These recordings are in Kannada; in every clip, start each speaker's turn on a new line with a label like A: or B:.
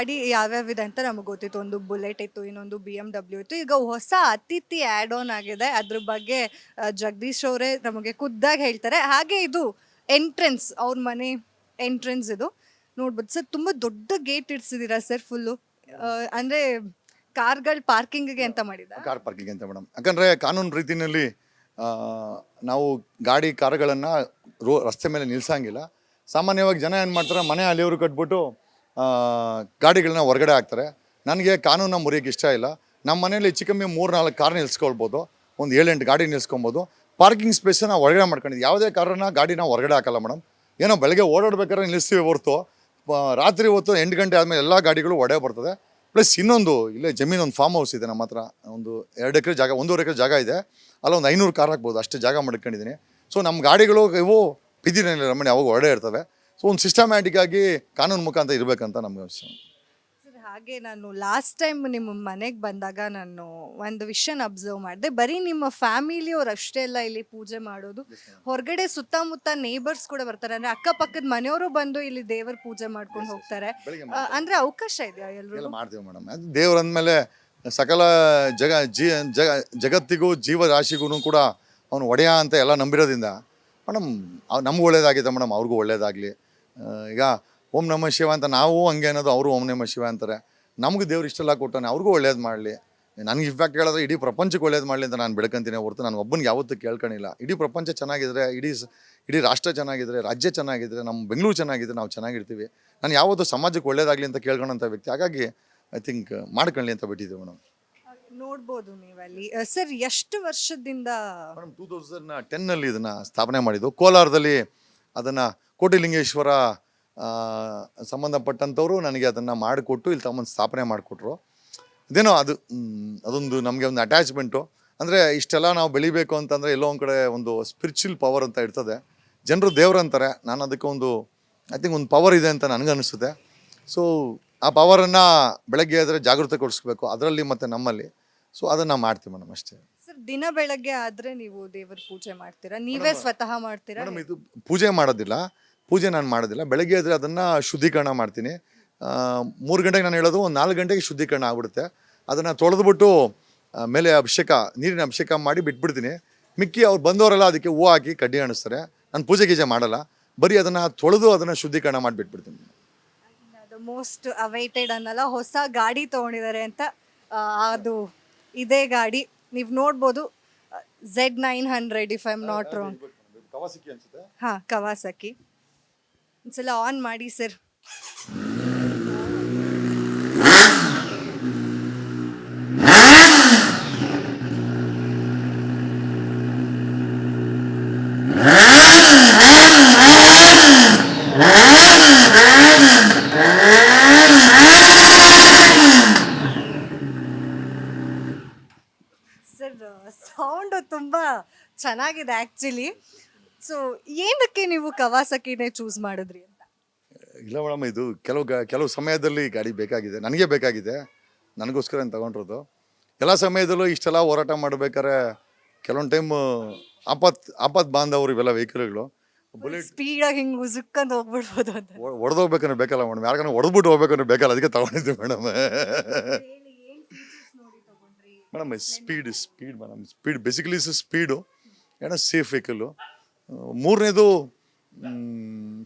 A: ಗಾಡಿ ಯಾವ್ಯಾವಿದೆ ಅಂತ ನಮಗೆ ಗೊತ್ತಿತ್ತು. ಒಂದು ಬುಲೆಟ್ ಇತ್ತು, ಇನ್ನೊಂದು ಬಿ ಎಂ ಡಬ್ಲ್ಯೂ ಇತ್ತು. ಈಗ ಹೊಸ ಅತಿಥಿ ಆ್ಯಡ್ ಆನ್ ಆಗಿದೆ. ಅದ್ರ ಬಗ್ಗೆ ಜಗದೀಶ್ ಅವರೇ ನಮಗೆ ಖುದ್ದಾಗಿ ಹೇಳ್ತಾರೆ. ಹಾಗೆ ಇದು ಎಂಟ್ರೆನ್ಸ್ ಅವ್ರ ಮನೆ ಎಂಟ್ರೆನ್ಸ್ ಇದು. ನೋಡ್ಬೋದು. ಸರ್, ತುಂಬ ದೊಡ್ಡ ಗೇಟ್ ಇಡ್ಸಿದ್ದೀರಾ ಸರ್ ಫುಲ್ಲು ಅಂದರೆ ಕಾರ್ಗಳು ಪಾರ್ಕಿಂಗ್ಗೆ ಅಂತ ಮಾಡಿದ?
B: ಕಾರ್ ಪಾರ್ಕಿಂಗ್ ಅಂತ ಮೇಡಮ್. ಯಾಕಂದರೆ ಕಾನೂನು ರೀತಿಯಲ್ಲಿ ನಾವು ಗಾಡಿ ಕಾರುಗಳನ್ನು ರೋ, ರಸ್ತೆ ಮೇಲೆ ನಿಲ್ಸಂಗಿಲ್ಲ. ಸಾಮಾನ್ಯವಾಗಿ ಜನ ಏನು ಮಾಡ್ತಾರೆ, ಮನೆ ಅಲ್ಲಿಯವರು ಕಟ್ಬಿಟ್ಟು ಗಾಡಿಗಳನ್ನ ಹೊರಗಡೆ ಹಾಕ್ತಾರೆ. ನನಗೆ ಕಾನೂನ ಮುರಿಯೋಕ್ಕೆ ಇಷ್ಟ ಇಲ್ಲ. ನಮ್ಮ ಮನೇಲಿ ಹೆಚ್ಚು ಕಮ್ಮಿ ಮೂರು ನಾಲ್ಕು ಕಾರ್ ನಿಲ್ಸ್ಕೊಳ್ಬೋದು. ಒಂದು ಏಳೆಂಟು ಗಾಡಿ ನಿಲ್ಸ್ಕೊಬೋದು ಪಾರ್ಕಿಂಗ್ ಸ್ಪೇಸನ್ನ ಹೊರಗಡೆ ಮಾಡ್ಕೊಂಡಿದ್ವಿ. ಯಾವುದೇ ಕಾರನ್ನ ಗಾಡಿನ ಹೊರಗಡೆ ಹಾಕಲ್ಲ ಮೇಡಮ್. ಏನೋ ಬೆಳಗ್ಗೆ ಓಡಾಡ್ಬೇಕಾದ್ರೆ ನಿಲ್ಲಿಸ್ತೀವಿ ಹೊರತು. ರಾತ್ರಿ ಹೊತ್ತು ಎಂಟು ಗಂಟೆ ಆದಮೇಲೆ ಎಲ್ಲ ಗಾಡಿಗಳು ಒಡೆ ಬರ್ತದೆ. ಪ್ಲಸ್ ಇನ್ನೊಂದು, ಇಲ್ಲೇ ಜಮೀನು ಒಂದು ಫಾರ್ಮ್ ಹೌಸ್ ಇದೆ ನಮ್ಮ ಹತ್ರ. ಒಂದು ಎರಡು ಎಕರೆ ಜಾಗ, ಒಂದೂವರೆ ಎಕರೆ ಜಾಗ ಇದೆ. ಅಲ್ಲ ಒಂದು ಐನೂರು ಕಾರ್ ಹಾಕ್ಬೋದು. ಅಷ್ಟು ಜಾಗ ಮಾಡ್ಕೊಂಡಿದ್ದೀನಿ ಸೊ ನಮ್ಮ ಗಾಡಿಗಳು ಇವು ಬಿದ್ದಿರಲಿಲ್ಲ ರಮಣಿ ಅವಾಗ ಹೊರಡೆ ಇರ್ತವೆ. ಸೊ ಒಂದು ಸಿಸ್ಟಮ್ಯಾಟಿಕ್ ಆಗಿ ಕಾನೂನು ಮುಖಾಂತರ ಇರಬೇಕಂತ ನಮ್ಗೆ ಅನಿಸ್ತು
A: ಸರ್ ಹಾಗೆ ನಾನು ಲಾಸ್ಟ್ ಟೈಮ್ ನಿಮ್ಮ ಮನೆಗೆ ಬಂದಾಗ ನಾನು ಒಂದು ವಿಷಯನ ಅಬ್ಸರ್ವ್ ಮಾಡಿದೆ. ಬರೀ ನಿಮ್ಮ ಫ್ಯಾಮಿಲಿಯವ್ರು ಅಷ್ಟೇ ಎಲ್ಲ ಇಲ್ಲಿ ಪೂಜೆ ಮಾಡೋದು. ಹೊರಗಡೆ ಸುತ್ತಮುತ್ತ ನೇಬರ್ಸ್ ಕೂಡ ಬರ್ತಾರೆ. ಅಂದ್ರೆ ಅಕ್ಕಪಕ್ಕದ ಮನೆಯವರು ಬಂದು ಇಲ್ಲಿ ದೇವರ ಪೂಜೆ ಮಾಡ್ಕೊಂಡು ಹೋಗ್ತಾರೆ. ಅಂದ್ರೆ ಅವಕಾಶ ಇದೆಯಾ
B: ಎಲ್ಲ
A: ಎಲ್ರು
B: ಮಾಡ್ತೀವಿ ಮೇಡಮ್ ಅದು ದೇವ್ರಂದ್ಮೇಲೆ ಸಕಲ ಜಗ ಜೀ ಜಗ ಜಗತ್ತಿಗೂ ಜೀವರಾಶಿಗೂ ಕೂಡ ಅವನು ಒಡೆಯ ಅಂತ ಎಲ್ಲ ನಂಬಿರೋದ್ರಿಂದ ಮೇಡಮ್ ನಮ್ಗೆ ಒಳ್ಳೇದಾಗಿದೆ ಮೇಡಮ್ ಅವ್ರಿಗೂ ಒಳ್ಳೇದಾಗಲಿ. ಈಗ ಓಂ ನಮ ಶಿವ ಅಂತ ನಾವು ಹಂಗೆ ಅನ್ನೋದು ಅವರು ಓಂ ನಮ ಶಿವ ಅಂತಾರೆ. ನಮ್ಗೆ ದೇವ್ರು ಇಷ್ಟೆಲ್ಲ ಕೊಟ್ಟಾನೆ ಅವ್ರಿಗೂ ಒಳ್ಳೇದು ಮಾಡಲಿ. ನನಗೆ ಇನ್ಫ್ಯಾಕ್ಟ್ ಹೇಳಿದ್ರೆ ಇಡೀ ಪ್ರಪಂಚಕ್ಕೆ ಒಳ್ಳೇದು ಮಾಡಲಿ ಅಂತ ನಾನು ಬೆಳ್ಕೊಂತೀನಿ ಹೊರತು ನಾನು ಒಬ್ಬನಿಗೆ ಯಾವತ್ತೂ ಕೇಳ್ಕೊಂಡಿಲ್ಲ ಇಡೀ ಪ್ರಪಂಚ ಚೆನ್ನಾಗಿದ್ರೆ ಇಡೀ ಇಡೀ ರಾಷ್ಟ್ರ ಚೆನ್ನಾಗಿದ್ರೆ ರಾಜ್ಯ ಚೆನ್ನಾಗಿದ್ರೆ ನಮ್ಮ ಬೆಂಗಳೂರು ಚೆನ್ನಾಗಿದ್ರೆ ನಾವು ಚೆನ್ನಾಗಿರ್ತೀವಿ. ನಾನು ಯಾವತ್ತೂ ಸಮಾಜಕ್ಕೆ ಒಳ್ಳೇದಾಗಲಿ ಅಂತ ಕೇಳ್ಕೊಂಡಂಥ ವ್ಯಕ್ತಿ. ಹಾಗಾಗಿ ಐ ಥಿಂಕ್ ಮಾಡ್ಕೊಳ್ಳಿ ಅಂತ ಬಿಟ್ಟಿದ್ದೀವಿ ಮೇಡಮ್.
A: ನೋಡ್ಬೋದು ನೀವಲ್ಲಿ. ಸರ್ ಎಷ್ಟು ವರ್ಷದಿಂದ
B: ಮೇಡಮ್ ಟೂ ತೌಸಂಡ್ ಟೆನ್ನಲ್ಲಿ ಇದನ್ನು ಸ್ಥಾಪನೆ ಮಾಡಿದ್ದು. ಕೋಲಾರದಲ್ಲಿ ಅದನ್ನು ಕೋಟಿಲಿಂಗೇಶ್ವರ ಸಂಬಂಧಪಟ್ಟಂಥವರು ನನಗೆ ಅದನ್ನು ಮಾಡಿಕೊಟ್ಟು ಇಲ್ಲಿ ತಗೊಂಬಂದು ಸ್ಥಾಪನೆ ಮಾಡಿಕೊಟ್ರು. ಇದೇನೋ ಅದು ಅದೊಂದು ನಮಗೆ ಒಂದು ಅಟ್ಯಾಚ್ಮೆಂಟು ಅಂದರೆ ಇಷ್ಟೆಲ್ಲ ನಾವು ಬೆಳಿಬೇಕು ಅಂತಂದರೆ ಎಲ್ಲೋ ಒಂದು ಕಡೆ ಒಂದು ಸ್ಪಿರಿಚುವಲ್ ಪವರ್ ಅಂತ ಇರ್ತದೆ. ಜನರು ದೇವ್ರಂತಾರೆ ನಾನು ಅದಕ್ಕೆ ಒಂದು ಐ ಥಿಂಕ್ ಒಂದು ಪವರ್ ಇದೆ ಅಂತ ನನಗನ್ನಿಸುತ್ತೆ ಸೊ ಆ ಪವರನ್ನು ಬೆಳಗ್ಗೆ ಆದರೆ ಜಾಗೃತಗೊಳಿಸ್ಬೇಕು ಅದರಲ್ಲಿ ಮತ್ತು ನಮ್ಮಲ್ಲಿ. ಸೊ ಅದನ್ನು ಮಾಡ್ತೀವಿ ಮೇಡಮ್ ಅಷ್ಟೇ.
A: ಸರ್ ದಿನ ಬೆಳಗ್ಗೆ ಆದ್ರೆ ನೀವು ದೇವರ ಪೂಜೆ ಮಾಡ್ತೀರಾ? ನೀವೇ ಸ್ವತಃ ಮಾಡ್ತೀರಾ?
B: ಮೇಡಮ್ ಇದು ಪೂಜೆ ಮಾಡೋದಿಲ್ಲ. ಪೂಜೆ ನಾನು ಮಾಡೋದಿಲ್ಲ. ಬೆಳಗ್ಗೆ ಆದ್ರೆ ಅದನ್ನು ಶುದ್ಧೀಕರಣ ಮಾಡ್ತೀನಿ. ಮೂರು ಗಂಟೆಗೆ ನಾನು ಹೇಳೋದು ಒಂದು ನಾಲ್ಕು ಗಂಟೆಗೆ ಶುದ್ಧೀಕರಣ ಆಗ್ಬಿಡುತ್ತೆ. ಅದನ್ನು ತೊಳೆದ್ಬಿಟ್ಟು ಆ, ಮೇಲೆ ಅಭಿಷೇಕ ನೀರಿನ ಅಭಿಷೇಕ ಮಾಡಿ ಬಿಟ್ಬಿಡ್ತೀನಿ. ಮಿಕ್ಕಿ ಅವ್ರು ಬಂದವರೆಲ್ಲ ಅದಕ್ಕೆ ಹೂವು ಹಾಕಿ ಕಡ್ಡಿ ಅಣಿಸ್ತಾರೆ ನಾನು ಪೂಜೆ ಗೀಜೆ ಮಾಡಲ್ಲ. ಬರೀ ಅದನ್ನು ತೊಳೆದು ಅದನ್ನು ಶುದ್ಧೀಕರಣ ಮಾಡಿ ಬಿಟ್ಬಿಡ್ತೀನಿ.
A: ಮೋಸ್ಟ್ ಅವೈಟೆಡ್ ಅನ್ನಲ್ಲ ಹೊಸ ಗಾಡಿ ತಗೊಂಡಿದ್ದಾರೆ ಅಂತ ಆ, ಅದು ಇದೇ ಗಾಡಿ. ನೀವು ನೋಡ್ಬೋದು Z nine hundred if I am not wrong
B: ಅನ್ಸುತ್ತೆ.
A: ಹಾಂ ಕವಾಸಕಿ. ಒಂದ್ಸಲ ಆನ್ ಮಾಡಿ ಸರ್ ಸೌಂಡು ತುಂಬ ಚೆನ್ನಾಗಿದೆ ಆ್ಯಕ್ಚುಲಿ ಸೊ ಏನಕ್ಕೆ ನೀವು ಕವಾಸಕಿನೇ ಚೂಸ್ ಮಾಡಿದ್ರಿ ಅಂತ?
B: ಇಲ್ಲ ಮೇಡಮ್ ಇದು ಕೆಲವು ಗ ಕೆಲವು ಸಮಯದಲ್ಲಿ ಗಾಡಿ ಬೇಕಾಗಿದೆ. ನನಗೆ ಬೇಕಾಗಿದೆ. ನನಗೋಸ್ಕರ ತಗೊಂಡಿರೋದು. ಎಲ್ಲ ಸಮಯದಲ್ಲೂ ಇಷ್ಟೆಲ್ಲ ಹೋರಾಟ ಮಾಡಬೇಕಾದ್ರೆ ಕೆಲವೊಂದು ಟೈಮ್ ಆಪತ್ ಆಪತ್ ಬಾಂಧವರು ಇವೆಲ್ಲ ವೆಹಿಕಲ್ಗಳು. ಬುಲೆಟ್
A: ಸ್ಪೀಡಾಗಿ ಹಿಂಗೆ ಉಸುಕ್ಕಂದು ಹೋಗ್ಬಿಡ್ಬೋದು ಅಂತ.
B: ಹೊಡೆದೋಗ್ಬೇಕಂದ್ರೆ ಬೇಕಲ್ಲ ಮೇಡಮ್. ಯಾರಿಗಾನ ಹೊಡೆದ್ಬಿಟ್ಟು ಹೋಗ್ಬೇಕಂದ್ರೆ ಬೇಕಲ್ಲ. ಅದಕ್ಕೆ ತಗೊಂಡಿದ್ದೆ madam. Madam speed speed madam. Speed basically speed ಏನೋ ಸೇಫ್ ವೆಹಿಕಲ್ಲು ಮೂರನೇದು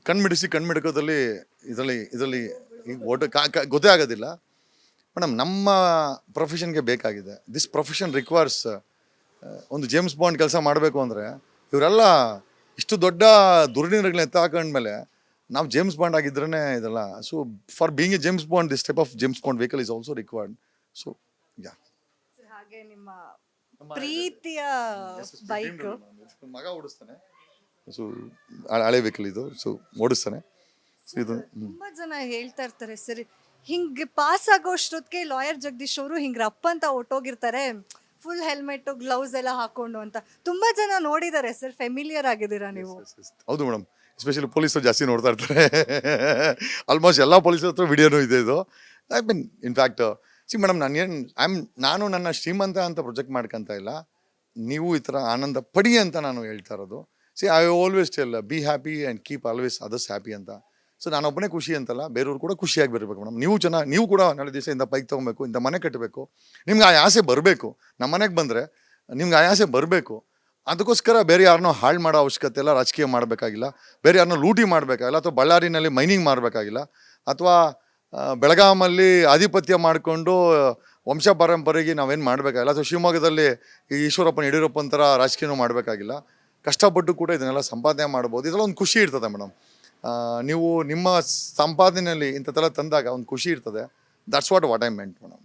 B: ಕಣ್ಮಿಡಿಸಿ ಕಣ್ಮಿಡ್ಕೋದಲ್ಲಿ ಇದರಲ್ಲಿ ಇದರಲ್ಲಿ ಈಗ ಓಟ ಗೊತ್ತೇ ಆಗೋದಿಲ್ಲ. ಮೇಡಮ್ ನಮ್ಮ ಪ್ರೊಫೆಷನ್ಗೆ ಬೇಕಾಗಿದೆ. ದಿಸ್ ಪ್ರೊಫೆಷನ್ ರಿಕ್ವೈರ್ಸ್ ಒಂದು ಜೇಮ್ಸ್ ಬಾಂಡ್ ಕೆಲಸ ಮಾಡಬೇಕು ಅಂದರೆ ಇವರೆಲ್ಲ ಇಷ್ಟು ದೊಡ್ಡ ದುರ್ನಿರ್ಗಳನ್ನ ಎತ್ತ ಹಾಕೊಂಡ್ಮೇಲೆ ನಾವು ಜೇಮ್ಸ್ ಬಾಂಡ್ ಆಗಿದ್ರೇ ಇದೆಲ್ಲ. So for being a James Bond this type of James Bond vehicle is also required so yeah
A: ಹಾಗೆ ನಿಮ್ಮ ಪ್ರೀತಿಯ ಬೈಕ್.
B: ಮಗ ಓಡಿಸ್ತಾನೆ. ಸೊ ಹಳೆ ವೆಹಿಕಲ್ ಇದು. ಸೊ ಓಡಿಸ್ತಾನೆ. ಸೊ ಇದು
A: ತುಂಬಾ ಜನ ಹೇಳ್ತಾ ಇರ್ತಾರೆ ಸರಿ ಹಿಂಗ್ ಪಾಸ್ ಆಗೋಷ್ಟೊತ್ತಿಗೆ ಲಾಯರ್ ಜಗದೀಶ್ ಅವರು ಹಿಂಗ್ ರಪ್ಪ ಅಂತ ಹೊಟ್ಟೋಗಿರ್ತಾರೆ ಫುಲ್ ಹೆಲ್ಮೆಟ್ ಗ್ಲೌಸ್ ಎಲ್ಲ ಹಾಕೊಂಡು ಅಂತ. ತುಂಬಾ ಜನ ನೋಡಿದ್ದಾರೆ ಸರ್ ಫೆಮಿಲಿಯರ್ ಆಗಿದ್ದೀರಾ ನೀವು?
B: ಹೌದು ಮೇಡಮ್. ಎಸ್ಪೆಷಲಿ ಪೊಲೀಸರು ಜಾಸ್ತಿ ನೋಡ್ತಾ ಇರ್ತಾರೆ. ಆಲ್ಮೋಸ್ಟ್ ಎಲ್ಲ ಪೊಲೀಸರ ಹತ್ರ ವಿಡಿಯೋನೂ ಇದೆ ಇದು. I mean in fact see madam ನಾನು ಏನು ಐ ಆಮ್ ನಾನು ನನ್ನ ಶ್ರೀಮಂತ ಅಂತ ಪ್ರೊಜೆಕ್ಟ್ ಮಾಡ್ಕೊಂತ ಇಲ್ಲ. ನೀವು ಈ ಥರ ಆನಂದ ಪಡಿ ಅಂತ ನಾನು ಹೇಳ್ತಾ ಇರೋದು. See I always tell be happy and keep always others happy ಅಂತ. ಸೊ ನಾನೊಬ್ಬನೇ ಖುಷಿ ಅಂತಲ್ಲ, ಬೇರೆಯವ್ರು ಕೂಡ ಖುಷಿಯಾಗಿ ಬರಬೇಕು ಮೇಡಮ್ ನೀವು ಚೆನ್ನಾಗಿ ನೀವು ಕೂಡ ನಾಳೆ ದಿವಸ ಇಂಥ ಬೈಕ್ ತೊಗೊಬೇಕು ಇಂಥ ಮನೆ ಕಟ್ಟಬೇಕು. ನಿಮ್ಗೆ ಆ ಆಸೆ ಬರಬೇಕು. ನಮ್ಮ ಮನೆಗೆ ಬಂದರೆ ನಿಮ್ಗೆ ಆ ಆಸೆ ಬರಬೇಕು. ಅದಕ್ಕೋಸ್ಕರ ಬೇರೆ ಯಾರನ್ನೋ ಹಾಳು ಮಾಡೋ ಅವಶ್ಯಕತೆ ಇಲ್ಲ, ರಾಜಕೀಯ ಮಾಡಬೇಕಾಗಿಲ್ಲ. ಬೇರೆ ಯಾರನ್ನೋ ಲೂಟಿ ಮಾಡಬೇಕಾಗಿಲ್ಲ, ಅಥವಾ ಬಳ್ಳಾರಿನಲ್ಲಿ ಮೈನಿಂಗ್ ಮಾಡಬೇಕಾಗಿಲ್ಲ, ಅಥವಾ ಬೆಳಗಾಮಲ್ಲಿ ಆಧಿಪತ್ಯ ಮಾಡಿಕೊಂಡು ವಂಶ ಪರಂಪರೆಗೆ ನಾವೇನು ಮಾಡಬೇಕಾಗಿಲ್ಲ. ಅಥವಾ ಶಿವಮೊಗ್ಗದಲ್ಲಿ ಈಶ್ವರಪ್ಪನ ಯಡಿಯೂರಪ್ಪನ ಥರ ರಾಜಕೀಯನೂ ಮಾಡಬೇಕಾಗಿಲ್ಲ. ಕಷ್ಟಪಟ್ಟು ಕೂಡ ಇದನ್ನೆಲ್ಲ ಸಂಪಾದನೆ ಮಾಡ್ಬೋದು. ಇದೆಲ್ಲ ಒಂದು ಖುಷಿ ಇರ್ತದೆ ಮೇಡಮ್. ನೀವು ನಿಮ್ಮ ಸಂಪಾದನೆಯಲ್ಲಿ ಇಂಥದ್ದೆಲ್ಲ ತಂದಾಗ ಒಂದು ಖುಷಿ ಇರ್ತದೆ. That's what what I meant madam